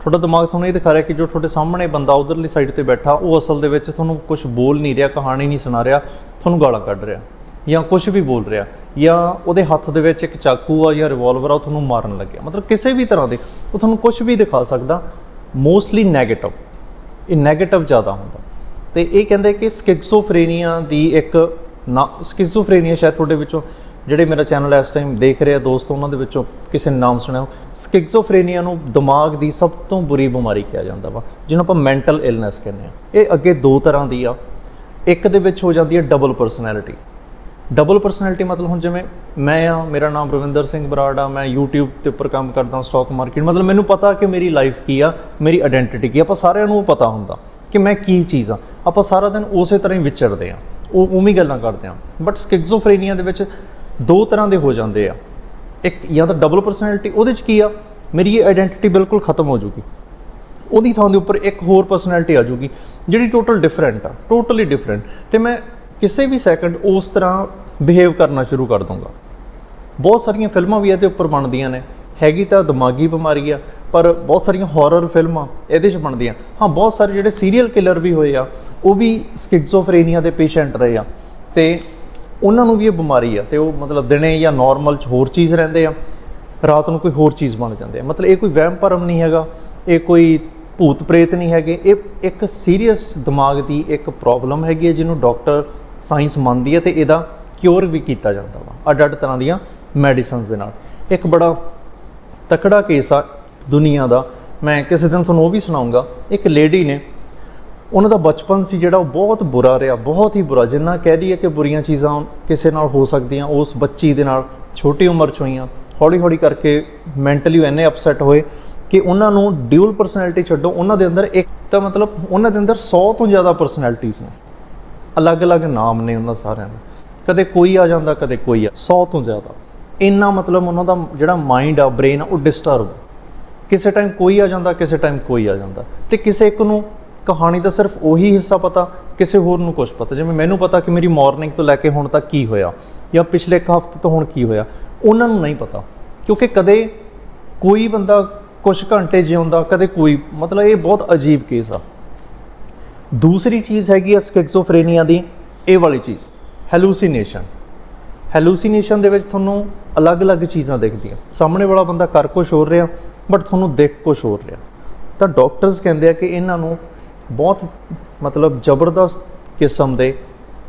ਤੁਹਾਡਾ ਦਿਮਾਗ ਤੁਹਾਨੂੰ ਇਹ ਦਿਖਾ ਰਿਹਾ ਕਿ ਜੋ ਤੁਹਾਡੇ ਸਾਹਮਣੇ ਬੰਦਾ ਉਧਰਲੀ ਸਾਈਡ ਤੇ ਬੈਠਾ, ਉਹ ਅਸਲ ਦੇ ਵਿੱਚ ਤੁਹਾਨੂੰ ਕੁਝ ਬੋਲ ਨਹੀਂ ਰਿਹਾ, ਕਹਾਣੀ ਨਹੀਂ ਸੁਣਾ ਰਿਹਾ, ਤੁਹਾਨੂੰ ਗਾਲਾਂ ਕੱਢ ਰਿਹਾ ਜਾਂ ਕੁਝ ਵੀ ਬੋਲ ਰਿਹਾ। ਜਾਂ ਉਹਦੇ ਹੱਥ ਦੇ ਵਿੱਚ ਇੱਕ ਚਾਕੂ ਆ ਜਾਂ ਰਿਵਾਲਵਰ ਆ, ਉਹ ਤੁਹਾਨੂੰ ਮਾਰਨ ਲੱਗਿਆ। ਮਤਲਬ ਕਿਸੇ ਵੀ ਤਰ੍ਹਾਂ ਦੇ, ਉਹ ਤੁਹਾਨੂੰ ਕੁਝ ਵੀ ਦਿਖਾ ਸਕਦਾ। ਮੋਸਟਲੀ 네ਗੇਟਿਵ ਇਹ 네ਗੇਟਿਵ ਜ਼ਿਆਦਾ ਹੁੰਦਾ। ਤੇ ਇਹ ਕਹਿੰਦੇ ਕਿ ਸਕਿਜ਼ੋਫਰੇਨੀਆ ਦੀ ਇੱਕ ਨਾ ਸਕਿਜ਼ੋਫਰੇਨੀਆ ਸ਼ਾਇਦ ਤੁਹਾਡੇ ਵਿੱਚੋਂ, ਜਿਹੜੇ ਮੇਰਾ ਚੈਨਲ ਇਸ ਟਾਈਮ ਦੇਖ ਰਹੇ ਆ ਦੋਸਤ, ਉਹਨਾਂ ਦੇ ਵਿੱਚੋਂ ਕਿਸੇ ਨੇ ਨਾਮ ਸੁਣਿਆ ਸਕਿਜ਼ੋਫਰੇਨੀਆ ਨੂੰ ਦਿਮਾਗ ਦੀ ਸਭ ਤੋਂ ਬੁਰੀ ਬਿਮਾਰੀ ਕਿਹਾ ਜਾਂਦਾ ਵਾ, ਜਿਹਨੂੰ ਆਪਾਂ ਮੈਂਟਲ ਇਲਨੈਸ ਕਹਿੰਦੇ ਆ। ਇਹ ਅੱਗੇ ਦੋ ਤਰ੍ਹਾਂ ਦੀ ਆ। ਇੱਕ ਦੇ ਵਿੱਚ ਹੋ ਜਾਂਦੀ ਹੈ ਡਬਲ ਪਰਸਨੈਲਿਟੀ ਡਬਲ ਪਰਸਨੈਲਿਟੀ ਮਤਲਬ ਹੁਣ ਜਿਵੇਂ ਮੈਂ ਆ, ਮੇਰਾ ਨਾਮ ਰਵਿੰਦਰ ਸਿੰਘ ਬਰਾੜ ਆ, ਮੈਂ YouTube ਤੇ ਉੱਪਰ ਕੰਮ ਕਰਦਾ ਸਟਾਕ ਮਾਰਕੀਟ ਮਤਲਬ ਮੈਨੂੰ ਪਤਾ ਕਿ ਮੇਰੀ ਲਾਈਫ ਕੀ ਆ, ਮੇਰੀ ਆਇਡੈਂਟੀਟੀ ਕੀ ਆ। ਆਪਾਂ ਸਾਰਿਆਂ ਨੂੰ ਪਤਾ ਹੁੰਦਾ ਕਿ ਮੈਂ ਕੀ ਚੀਜ਼ ਆ। ਆਪਾਂ ਸਾਰਾ ਦਿਨ ਉਸੇ ਤਰ੍ਹਾਂ ਹੀ ਵਿਚਰਦੇ ਆ। ਉਹ ਉਵੇਂ ਗੱਲਾਂ ਕਰਦੇ ਆ। ਬਟ ਸਕਿਜ਼ੋਫਰੇਨੀਆ ਦੇ ਵਿੱਚ ਦੋ ਤਰ੍ਹਾਂ ਦੇ ਹੋ ਜਾਂਦੇ ਆ। ਇੱਕ ਜਾਂ ਤਾਂ ਡਬਲ ਪਰਸਨੈਲਿਟੀ ਉਹਦੇ ਚ ਕੀ ਆ? ਮੇਰੀ ਇਹ ਆਇਡੈਂਟੀਟੀ ਬਿਲਕੁਲ ਖਤਮ ਹੋ ਜੂਗੀ। ਉਹਦੀ ਥਾਂ ਦੇ ਉੱਪਰ ਇੱਕ ਹੋਰ ਪਰਸਨੈਲਿਟੀ ਆ ਜੂਗੀ, ਜਿਹੜੀ ਟੋਟਲ ਡਿਫਰੈਂਟ ਆ ਟੋਟਲੀ ਡਿਫਰੈਂਟ ਤੇ ਮੈਂ ਕਿਸੇ ਵੀ ਸੈਕਿੰਡ ਉਸ ਤਰ੍ਹਾਂ ਬਿਹੇਵ ਕਰਨਾ ਸ਼ੁਰੂ ਕਰ ਦੂੰਗਾ ਬਹੁਤ ਸਾਰੀਆਂ ਫਿਲਮਾਂ ਵੀ ਇਹਦੇ ਉੱਪਰ ਬਣਦੀਆਂ ਨੇ। ਹੈਗੀ ਤਾਂ ਦਿਮਾਗੀ ਬਿਮਾਰੀ ਆ, ਪਰ ਬਹੁਤ ਸਾਰੀਆਂ ਹਾਰਰ ਫਿਲਮਾਂ ਇਹਦੇ 'ਚ ਬਣਦੀਆਂ। ਹਾਂ, ਬਹੁਤ ਸਾਰੇ ਜਿਹੜੇ ਸੀਰੀਅਲ ਕਿਲਰ ਵੀ ਹੋਏ ਆ, ਉਹ ਵੀ ਸਕਿਜ਼ੋਫਰੇਨੀਆ ਦੇ ਪੇਸ਼ੈਂਟ ਰਹੇ ਆ। ਤੇ ਉਹਨਾਂ ਨੂੰ ਵੀ ਇਹ ਬਿਮਾਰੀ ਆ ਤੇ ਉਹ ਮਤਲਬ ਦਿਨੇ ਜਾਂ ਨਾਰਮਲ 'ਚ ਹੋਰ ਚੀਜ਼ ਰਹਿੰਦੇ ਆ, ਰਾਤ ਨੂੰ ਕੋਈ ਹੋਰ ਚੀਜ਼ ਬਣ ਜਾਂਦੇ ਆ। ਮਤਲਬ ਇਹ ਕੋਈ ਵਹਿਮ ਭਰਮ ਨਹੀਂ ਹੈਗਾ, ਇਹ ਕੋਈ ਭੂਤ ਪ੍ਰੇਤ ਨਹੀਂ ਹੈਗੇ। ਇਹ ਇੱਕ ਸੀਰੀਅਸ ਦਿਮਾਗ ਦੀ ਇੱਕ ਪ੍ਰੋਬਲਮ ਹੈਗੀ ਹੈ ਜਿਹਨੂੰ ਡਾਕਟਰ ਸਾਇੰਸ ਮੰਨਦੀ ਹੈ ਤੇ ਇਹਦਾ ਕਿਉਰ ਵੀ ਕੀਤਾ ਜਾਂਦਾ ਵਾ, ਅੱਡ ਅੱਡ ਤਰ੍ਹਾਂ ਦੀਆਂ ਮੈਡੀਸਿਨਸ ਦੇ ਨਾਲ। ਇੱਕ ਬੜਾ ਤਕੜਾ ਕੇਸ ਆ ਦੁਨੀਆ ਦਾ। ਮੈਂ ਕਿਸੇ ਦਿਨ ਤੁਹਾਨੂੰ ਉਹ ਵੀ ਸੁਣਾਉਂਗਾ। ਇੱਕ ਲੇਡੀ ਨੇ, ਉਹਨਾਂ ਦਾ ਬਚਪਨ ਸੀ ਜਿਹੜਾ ਉਹ ਬਹੁਤ ਬੁਰਾ ਰਿਹਾ, ਬਹੁਤ ਹੀ ਬੁਰਾ, ਜਿੰਨਾ ਕਹਿ ਦਈਏ ਕਿ ਬੁਰੀਆਂ ਚੀਜ਼ਾਂ ਕਿਸੇ ਨਾਲ ਹੋ ਸਕਦੀਆਂ, ਉਸ ਬੱਚੀ ਦੇ ਨਾਲ ਛੋਟੀ ਉਮਰ 'ਚ ਹੋਈਆਂ। ਹੌਲੀ ਹੌਲੀ ਕਰਕੇ ਮੈਂਟਲੀ ਇੰਨੇ ਅਪਸੈਟ ਹੋਏ ਕਿ ਉਹਨਾਂ ਨੂੰ ਡਿਊਲ ਪਰਸਨੈਲਿਟੀ ਛੱਡੋ। ਉਹਨਾਂ ਦੇ ਅੰਦਰ ਇੱਕ ਤਾਂ ਮਤਲਬ, ਉਹਨਾਂ ਦੇ ਅੰਦਰ 100 ਤੋਂ ਜ਼ਿਆਦਾ ਪਰਸਨੈਲਿਟੀਆਂ ਨੇ। ਅਲੱਗ-ਅਲੱਗ ਨਾਮ ਨੇ ਉਹਨਾਂ ਸਾਰਿਆਂ ਦੇ। ਕਦੇ ਕੋਈ ਆ ਜਾਂਦਾ, ਕਦੇ ਕੋਈ ਆ। 100 ਤੋਂ ਜ਼ਿਆਦਾ। ਇੰਨਾ ਮਤਲਬ ਉਹਨਾਂ ਦਾ ਜਿਹੜਾ ਮਾਈਂਡ ਆ ਬ੍ਰੇਨ ਆ, ਉਹ ਡਿਸਟਰਬ ਕਿਸੇ ਟਾਈਮ ਕੋਈ ਆ ਜਾਂਦਾ, ਕਿਸੇ ਟਾਈਮ ਕੋਈ ਆ ਜਾਂਦਾ। ਤੇ ਕਿਸੇ ਇੱਕ ਨੂੰ ਕਹਾਣੀ ਦਾ ਸਿਰਫ ਉਹੀ ਹਿੱਸਾ ਪਤਾ, ਕਿਸੇ ਹੋਰ ਨੂੰ ਕੁਝ ਪਤਾ। ਜਿਵੇਂ ਮੈਨੂੰ ਪਤਾ ਕਿ ਮੇਰੀ ਮਾਰਨਿੰਗ ਤੋਂ ਲੈ ਕੇ ਹੁਣ ਤੱਕ ਕੀ ਹੋਇਆ, ਜਾਂ ਪਿਛਲੇ ਇੱਕ ਹਫ਼ਤੇ ਤੋਂ ਹੁਣ ਕੀ ਹੋਇਆ, ਉਹਨਾਂ ਨੂੰ ਨਹੀਂ ਪਤਾ। ਕਿਉਂਕਿ ਕਦੇ ਕੋਈ ਬੰਦਾ ਕੁਝ ਘੰਟੇ ਜਿਉਂਦਾ, ਕਦੇ ਕੋਈ। ਮਤਲਬ ਇਹ ਬਹੁਤ ਅਜੀਬ ਕੇਸ ਆ। ਦੂਸਰੀ ਚੀਜ਼ ਹੈਗੀ ਆ ਸਕਿਜ਼ੋਫਰੇਨੀਆ ਦੀ, ਇਹ ਵਾਲੀ ਚੀਜ਼ ਹੈਲੂਸੀਨੇਸ਼ਨ ਹੈਲੂਸੀਨੇਸ਼ਨ ਦੇ ਵਿੱਚ ਤੁਹਾਨੂੰ ਅਲੱਗ-ਅਲੱਗ ਚੀਜ਼ਾਂ ਦਿਖਦੀਆਂ। ਸਾਹਮਣੇ ਵਾਲਾ ਬੰਦਾ ਕਰ ਕੁਛ ਹੋਰ ਰਿਹਾ ਬਟ ਤੁਹਾਨੂੰ ਦਿਖ ਕੁਛ ਹੋਰ ਰਿਹਾ। ਤਾਂ ਡਾਕਟਰਸ ਕਹਿੰਦੇ ਆ ਕਿ ਇਹਨਾਂ ਨੂੰ ਬਹੁਤ ਮਤਲਬ ਜ਼ਬਰਦਸਤ ਕਿਸਮ ਦੇ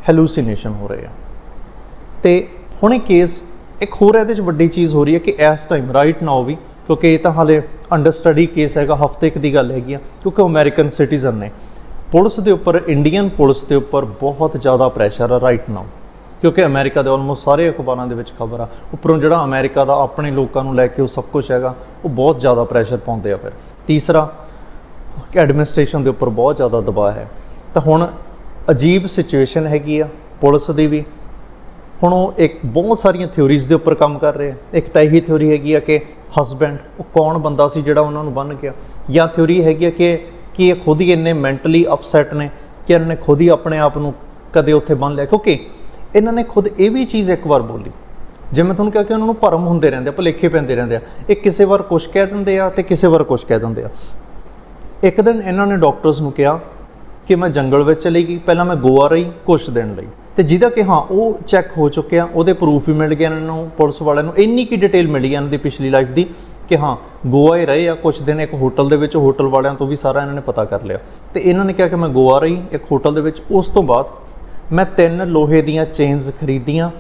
ਹੈਲੂਸੀਨੇਸ਼ਨ ਹੋ ਰਹੇ ਆ। ਤੇ ਹੁਣ ਇਹ ਕੇਸ ਇੱਕ ਹੋਰ ਇਹਦੇ ਚ ਵੱਡੀ ਚੀਜ਼ ਹੋ ਰਹੀ ਹੈ ਕਿ ਇਸ ਟਾਈਮ ਰਾਈਟ ਨਾਓ ਵੀ, ਕਿਉਂਕਿ ਇਹ ਤਾਂ ਹਾਲੇ ਅੰਡਰ ਸਟੱਡੀ ਕੇਸ ਹੈਗਾ, ਹਫ਼ਤੇ ਇੱਕ ਦੀ ਗੱਲ ਹੈਗੀ ਆ, ਕਿਉਂਕਿ ਉਹ ਅਮਰੀਕਨ ਸਿਟੀਜ਼ਨ ਨੇ। ਪੁਲਿਸ ਦੇ ਉੱਪਰ, ਇੰਡੀਅਨ ਪੁਲਿਸ ਦੇ ਉੱਪਰ ਬਹੁਤ ਜ਼ਿਆਦਾ ਪ੍ਰੈਸ਼ਰ ਆ ਰਾਈਟ ਨਾਓ ਕਿਉਂਕਿ ਅਮਰੀਕਾ ਦੇ ਆਲਮੋਸਟ ਸਾਰੇ ਅਖਬਾਰਾਂ ਦੇ ਵਿੱਚ ਖਬਰ ਆ। ਉੱਪਰੋਂ ਜਿਹੜਾ ਅਮਰੀਕਾ ਦਾ ਆਪਣੇ ਲੋਕਾਂ ਨੂੰ ਲੈ ਕੇ ਉਹ ਸਭ ਕੁਝ ਹੈਗਾ, ਉਹ ਬਹੁਤ ਜ਼ਿਆਦਾ ਪ੍ਰੈਸ਼ਰ ਪਾਉਂਦੇ ਆ ਫਿਰ। ਤੀਸਰਾ ਐਡਮਿਨਿਸਟ੍ਰੇਸ਼ਨ ਦੇ ਉੱਪਰ ਬਹੁਤ ਜ਼ਿਆਦਾ ਦਬਾਅ ਹੈ। ਤਾਂ ਹੁਣ ਅਜੀਬ ਸਿਚੁਏਸ਼ਨ ਹੈਗੀ ਆ ਪੁਲਿਸ ਦੀ ਵੀ। ਹੁਣ ਉਹ ਇੱਕ ਬਹੁਤ ਸਾਰੀਆਂ ਥਿਉਰੀਜ਼ ਦੇ ਉੱਪਰ ਕੰਮ ਕਰ ਰਹੇ ਆ। ਇੱਕ ਤਾਂ ਇਹੀ ਥਿਉਰੀ ਹੈਗੀ ਆ ਕਿ ਹਸਬੈਂਡ ਉਹ ਕੌਣ ਬੰਦਾ ਸੀ ਜਿਹੜਾ ਉਹਨਾਂ ਨੂੰ ਬੰਨ ਗਿਆ? ਜਾਂ ਥਿਉਰੀ ਹੈਗੀ ਆ ਕਿ ਕਿ ਇਹ ਖੁਦ ਹੀ ਇੰਨੇ ਮੈਂਟਲੀ ਅਪਸੈਟ ਨੇ ਕਿ ਇਹਨਾਂ ਨੇ ਖੁਦ ਹੀ ਆਪਣੇ ਆਪ ਨੂੰ ਕਦੇ ਉੱਥੇ ਬੰਨ ਲਿਆ। ਕਿਉਂਕਿ ਇਹਨਾਂ ਨੇ ਖੁਦ ਇਹ ਵੀ ਚੀਜ਼ ਇੱਕ ਵਾਰ ਬੋਲੀ। ਜਿਵੇਂ ਮੈਂ ਤੁਹਾਨੂੰ ਕਿਹਾ ਕਿ ਉਹਨਾਂ ਨੂੰ ਭਰਮ ਹੁੰਦੇ ਰਹਿੰਦੇ ਆ, ਭੁਲੇਖੇ ਪੈਂਦੇ ਰਹਿੰਦੇ ਆ, ਇਹ ਕਿਸੇ ਵਾਰ ਕੁਝ ਕਹਿ ਦਿੰਦੇ ਆ ਤੇ ਕਿਸੇ ਵਾਰ ਕੁਝ ਕਹਿ ਦਿੰਦੇ ਆ। ਇੱਕ ਦਿਨ ਇਹਨਾਂ ਨੇ ਡਾਕਟਰਸ ਨੂੰ ਕਿਹਾ ਕਿ ਮੈਂ ਜੰਗਲ ਵਿੱਚ ਚਲੀ ਗਈ, ਪਹਿਲਾਂ ਮੈਂ ਗੋਆ ਰਹੀ ਕੁਝ ਦਿਨ ਲਈ। ਤੇ ਜਿਹਦਾ ਕਿ ਹਾਂ, ਉਹ ਚੈੱਕ ਹੋ ਚੁੱਕਿਆ, ਉਹਦੇ ਪ੍ਰੂਫ ਵੀ ਮਿਲ ਗਏ ਇਹਨਾਂ ਨੂੰ, ਪੁਲਿਸ ਵਾਲਿਆਂ ਨੂੰ, ਇੰਨੀ ਕੀ ਡਿਟੇਲ ਮਿਲੀ ਇਹਨਾਂ ਦੀ ਪਿਛਲੀ ਲਾਈਫ ਦੀ। ਕਿ ਹਾਂ, ਗੋਆ ਹੀ ਰਹੇ ਆ ਕੁਝ ਦਿਨ ਇੱਕ ਹੋਟਲ ਦੇ ਵਿੱਚ, ਹੋਟਲ ਵਾਲਿਆਂ ਤੋਂ ਵੀ ਸਾਰਾ ਇਹਨਾਂ ਨੇ ਪਤਾ ਕਰ ਲਿਆ। ਤੇ ਇਹਨਾਂ ਨੇ ਕਿਹਾ ਕਿ ਮੈਂ ਗੋਆ ਰਹੀ, ਇੱਕ ਹੋਟਲ ਦੇ ਵਿੱਚ। ਉਸ ਤੋਂ ਬਾਅਦ ਮੈਂ ਤਿੰਨ ਲੋਹੇ ਦੀਆਂ ਚੇਨਸ ਖਰੀਦੀਆਂ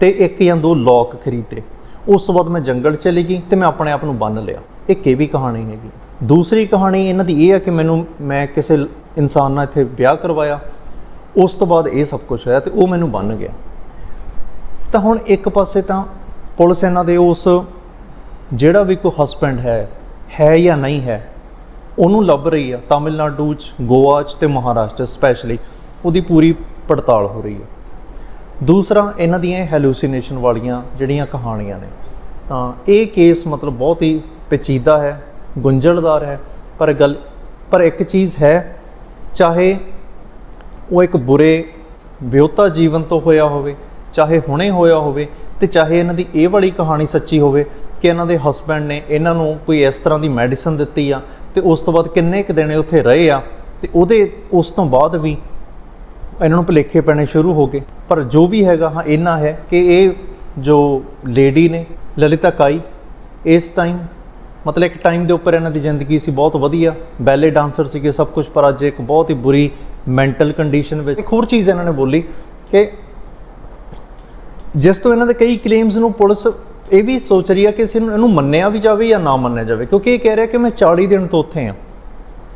ਤੇ ਇੱਕ ਜਾਂ ਦੋ ਲੋਕ ਖਰੀਦੇ। ਉਸ ਤੋਂ ਬਾਅਦ ਮੈਂ ਜੰਗਲ ਚਲੀ ਗਈ ਤੇ ਮੈਂ ਆਪਣੇ ਆਪ ਨੂੰ ਬੰਨ ਲਿਆ। ਇਹ ਵੀ ਕਹਾਣੀ ਹੈਗੀ। ਦੂਸਰੀ ਕਹਾਣੀ ਇਹਨਾਂ ਦੀ ਇਹ ਹੈ ਕਿ ਮੈਨੂੰ, ਮੈਂ ਕਿਸੇ ਇਨਸਾਨ ਨਾਲ ਇੱਥੇ ਵਿਆਹ ਕਰਵਾਇਆ। ਉਸ ਤੋਂ ਬਾਅਦ ਇਹ ਸਭ ਕੁਝ ਹੋਇਆ ਤੇ ਉਹ ਮੈਨੂੰ ਬੰਨ ਗਿਆ। ਤਾਂ ਹੁਣ ਇੱਕ ਪਾਸੇ ਤਾਂ ਪੁਲਿਸ ਇਹਨਾਂ ਦੇ ਉਸ ਜਿਹੜਾ ਵੀ ਕੋਈ ਹਸਬੈਂਡ ਹੈ ਹੈ ਜਾਂ ਨਹੀਂ ਹੈ, ਉਹਨੂੰ ਲੱਭ ਰਹੀ ਆ। ਤਾਮਿਲਨਾਡੂ ਚ, ਗੋਆ ਚ ਤੇ ਮਹਾਰਾਸ਼ਟਰ ਸਪੈਸ਼ਲੀ ਉਹਦੀ ਪੂਰੀ ਪੜਤਾਲ ਹੋ ਰਹੀ ਹੈ ਦੂਸਰਾ, ਇਹਨਾਂ ਦੀਆਂ ਹੈਲੂਸੀਨੇਸ਼ਨ ਵਾਲੀਆਂ ਜਿਹੜੀਆਂ ਕਹਾਣੀਆਂ ਨੇ, ਤਾਂ ਇਹ ਕੇਸ ਮਤਲਬ ਬਹੁਤ ਹੀ ਪੇਚੀਦਾ ਹੈ, ਗੁੰਝਲਦਾਰ ਹੈ। ਪਰ ਗੱਲ, ਪਰ ਇੱਕ ਚੀਜ਼ ਹੈ, ਚਾਹੇ ਉਹ ਇੱਕ ਬੁਰੇ ਵਿਉਤਾ ਜੀਵਨ ਤੋਂ ਹੋਇਆ ਹੋਵੇ, ਚਾਹੇ ਹੁਣੇ ਹੋਇਆ ਹੋਵੇ ਤੇ ਚਾਹੇ ਇਹਨਾਂ ਦੀ ਇਹ ਵਾਲੀ ਕਹਾਣੀ ਸੱਚੀ ਹੋਵੇ ਕਿ ਇਹਨਾਂ ਦੇ ਹਸਬੰਡ ਨੇ ਇਹਨਾਂ ਨੂੰ ਕੋਈ ਇਸ ਤਰ੍ਹਾਂ ਦੀ ਮੈਡੀਸਨ ਦਿੱਤੀ ਆ ਤੇ ਉਸ ਤੋਂ ਬਾਅਦ ਕਿੰਨੇ ਕੁ ਦਿਨ ਉੱਥੇ ਰਹੇ ਆ ਤੇ ਉਹਦੇ, ਉਸ ਤੋਂ ਬਾਅਦ ਵੀ ਇਹਨਾਂ ਨੂੰ ਭੁਲੇਖੇ ਪੈਣੇ ਸ਼ੁਰੂ ਹੋ ਗਏ। ਪਰ ਜੋ ਵੀ ਹੈਗਾ, ਹਾਂ, ਇੰਨਾ ਹੈ ਕਿ ਇਹ ਜੋ ਲੇਡੀ ਨੇ, ਲਲਿਤਾ ਕਾਈ, ਇਸ ਟਾਈਮ ਮਤਲਬ ਇੱਕ ਟਾਈਮ ਦੇ ਉੱਪਰ ਇਹਨਾਂ ਦੀ ਜ਼ਿੰਦਗੀ ਸੀ, ਬਹੁਤ ਵਧੀਆ ਬੈਲੇ ਡਾਂਸਰ ਸੀਗੇ ਸਭ ਕੁਝ ਪਰ ਅੱਜ ਇੱਕ ਬਹੁਤ ਹੀ ਬੁਰੀ ਮੈਂਟਲ ਕੰਡੀਸ਼ਨ ਵਿੱਚ ਇੱਕ ਹੋਰ ਚੀਜ਼ ਇਹਨਾਂ ਨੇ ਬੋਲੀ ਕਿ ਜਿਸ ਤੋਂ ਇਹਨਾਂ ਦੇ ਕਈ ਕਲੇਮਸ ਨੂੰ ਪੁਲਿਸ ਇਹ ਵੀ ਸੋਚ ਰਹੀ ਆ ਕਿ ਇਸ ਨੂੰ ਇਹਨੂੰ ਮੰਨਿਆ ਵੀ ਜਾਵੇ ਜਾਂ ਨਾ ਮੰਨਿਆ ਜਾਵੇ। ਕਿਉਂਕਿ ਇਹ ਕਹਿ ਰਿਹਾ ਕਿ ਮੈਂ 40 ਦਿਨ ਤੋਂ ਉੱਥੇ ਹਾਂ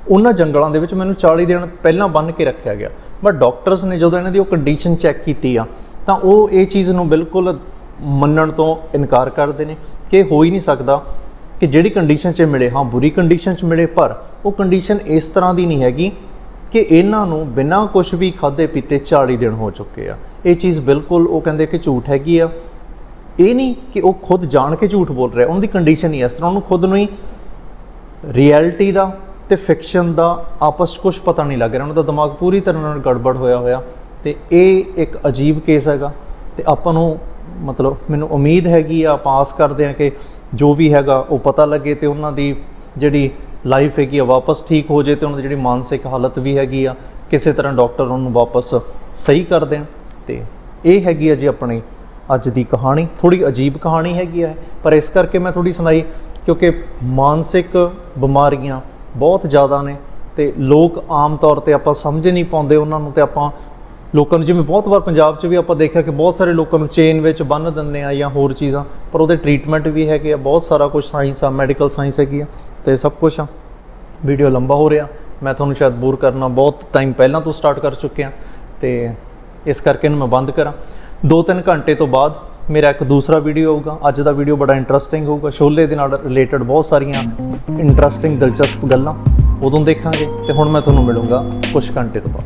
ਉਹਨਾਂ ਜੰਗਲਾਂ ਦੇ ਵਿੱਚ ਮੈਨੂੰ 40 ਦਿਨ ਪਹਿਲਾਂ ਬੰਨ ਕੇ ਰੱਖਿਆ ਗਿਆ। ਬਟ ਡਾਕਟਰਸ ਨੇ ਜਦੋਂ ਇਹਨਾਂ ਦੀ ਉਹ ਕੰਡੀਸ਼ਨ ਚੈੱਕ ਕੀਤੀ ਆ, ਤਾਂ ਉਹ ਇਹ ਚੀਜ਼ ਨੂੰ ਬਿਲਕੁਲ ਮੰਨਣ ਤੋਂ ਇਨਕਾਰ ਕਰਦੇ ਨੇ ਕਿ ਹੋ ਹੀ ਨਹੀਂ ਸਕਦਾ ਕਿ ਜਿਹੜੀ ਕੰਡੀਸ਼ਨ 'ਚ ਮਿਲੇ। ਹਾਂ, ਬੁਰੀ ਕੰਡੀਸ਼ਨ 'ਚ ਮਿਲੇ, ਪਰ ਉਹ ਕੰਡੀਸ਼ਨ ਇਸ ਤਰ੍ਹਾਂ ਦੀ ਨਹੀਂ ਹੈਗੀ ਕਿ ਇਹਨਾਂ ਨੂੰ ਬਿਨਾਂ ਕੁਝ ਵੀ ਖਾਦੇ ਪੀਤੇ 40 ਦਿਨ ਹੋ ਚੁੱਕੇ ਆ। ਇਹ ਚੀਜ਼ ਬਿਲਕੁਲ ਉਹ ਕਹਿੰਦੇ ਕਿ ਝੂਠ ਹੈਗੀ ਆ। ਇਹ ਨਹੀਂ ਕਿ ਉਹ ਖੁਦ ਜਾਣ ਕੇ ਝੂਠ ਬੋਲ ਰਿਹਾ ਉਹਨਾਂ ਦੀ ਕੰਡੀਸ਼ਨ ਹੀ। ਇਸ ਤਰ੍ਹਾਂ ਉਹਨੂੰ ਖੁਦ ਨੂੰ ਹੀ ਰਿਐਲਿਟੀ ਦਾ ਤੇ ਫਿਕਸ਼ਨ ਦਾ ਆਪਸ 'ਚ ਕੁਝ ਪਤਾ ਨਹੀਂ ਲੱਗ ਰਿਹਾ। ਉਹਨਾਂ ਦਾ ਦਿਮਾਗ ਪੂਰੀ ਤਰ੍ਹਾਂ ਨਾਲ ਗੜਬੜ ਹੋਇਆ ਹੋਇਆ। ਤੇ ਇਹ ਇੱਕ ਅਜੀਬ ਕੇਸ ਹੈਗਾ। ਤੇ ਆਪਾਂ ਨੂੰ ਮਤਲਬ ਮੈਨੂੰ ਉਮੀਦ ਹੈਗੀ ਆ, ਆਪਾਂ ਆਸ ਕਰਦੇ ਆ ਕਿ ਜੋ ਵੀ ਹੈਗਾ ਉਹ ਪਤਾ ਲੱਗੇ ਤੇ ਉਹਨਾਂ ਦੀ ਜਿਹੜੀ ਲਾਈਫ ਹੈਗੀ ਆ, ਵਾਪਸ ਠੀਕ ਹੋ ਜੇ ਤੇ ਉਹਨਾਂ ਦੀ ਜਿਹੜੀ ਮਾਨਸਿਕ ਹਾਲਤ ਵੀ ਹੈਗੀ ਆ, ਕਿਸੇ ਤਰ੍ਹਾਂ ਡਾਕਟਰ ਉਹਨੂੰ ਵਾਪਸ ਸਹੀ ਕਰ ਦੇਣ। ਤੇ ਇਹ ਹੈਗੀ ਆ ਜੀ ਆਪਣੀ ਅੱਜ ਦੀ ਕਹਾਣੀ। ਥੋੜੀ ਅਜੀਬ ਕਹਾਣੀ ਹੈਗੀ ਹੈ, ਪਰ ਇਸ ਕਰਕੇ ਮੈਂ ਥੋੜੀ ਸੁਣਾਈ, ਕਿਉਂਕਿ ਮਾਨਸਿਕ ਬਿਮਾਰੀਆਂ ਬਹੁਤ ਜ਼ਿਆਦਾ ਨੇ ਤੇ ਲੋਕ ਆਮ ਤੌਰ ਤੇ ਆਪਾਂ ਸਮਝ ਨਹੀਂ ਪਾਉਂਦੇ ਉਹਨਾਂ ਨੂੰ ਤੇ ਆਪਾਂ ਲੋਕਾਂ ਨੂੰ, ਜਿਵੇਂ ਬਹੁਤ ਵਾਰ ਪੰਜਾਬ 'ਚ ਵੀ ਆਪਾਂ ਦੇਖਿਆ ਕਿ ਬਹੁਤ ਸਾਰੇ ਲੋਕਾਂ ਨੂੰ ਚੇਨ ਵਿੱਚ ਬੰਨ੍ਹ ਦਿੰਦੇ ਆ ਜਾਂ ਹੋਰ ਚੀਜ਼ਾਂ, ਪਰ ਉਹਦੇ ਟ੍ਰੀਟਮੈਂਟ ਵੀ ਹੈਗੇ ਆ, ਬਹੁਤ ਸਾਰਾ ਕੁਝ ਸਾਇੰਸ ਆ ਮੈਡੀਕਲ ਸਾਇੰਸ ਹੈਗੀ ਆ ਤੇ ਸਭ ਕੁਝ ਆ। ਵੀਡੀਓ ਲੰਬਾ ਹੋ ਰਿਹਾ, ਮੈਂ ਤੁਹਾਨੂੰ ਸ਼ਾਇਦ ਬੋਰ ਕਰਨਾ ਬਹੁਤ ਟਾਈਮ ਪਹਿਲਾਂ ਤੋਂ ਸਟਾਰਟ ਕਰ ਚੁੱਕਿਆ ਤੇ ਇਸ ਕਰਕੇ ਇਹਨੂੰ ਮੈਂ ਬੰਦ ਕਰਾਂ। 2-3 ਘੰਟੇ ਤੋਂ ਬਾਅਦ ਮੇਰਾ ਇੱਕ ਦੂਸਰਾ ਵੀਡੀਓ ਹੋਊਗਾ ਅੱਜ ਦਾ ਵੀਡੀਓ ਬੜਾ ਇੰਟਰਸਟਿੰਗ ਹੋਊਗਾ। ਸ਼ੋਲੇ ਦੇ ਨਾਲ ਰਿਲੇਟਡ ਬਹੁਤ ਸਾਰੀਆਂ ਇੰਟਰਸਟਿੰਗ ਦਿਲਚਸਪ ਗੱਲਾਂ ਉਦੋਂ ਦੇਖਾਂਗੇ ਤੇ ਹੁਣ ਮੈਂ ਤੁਹਾਨੂੰ ਮਿਲੂੰਗਾ ਕੁਝ ਘੰਟੇ ਤੋਂ ਬਾਅਦ।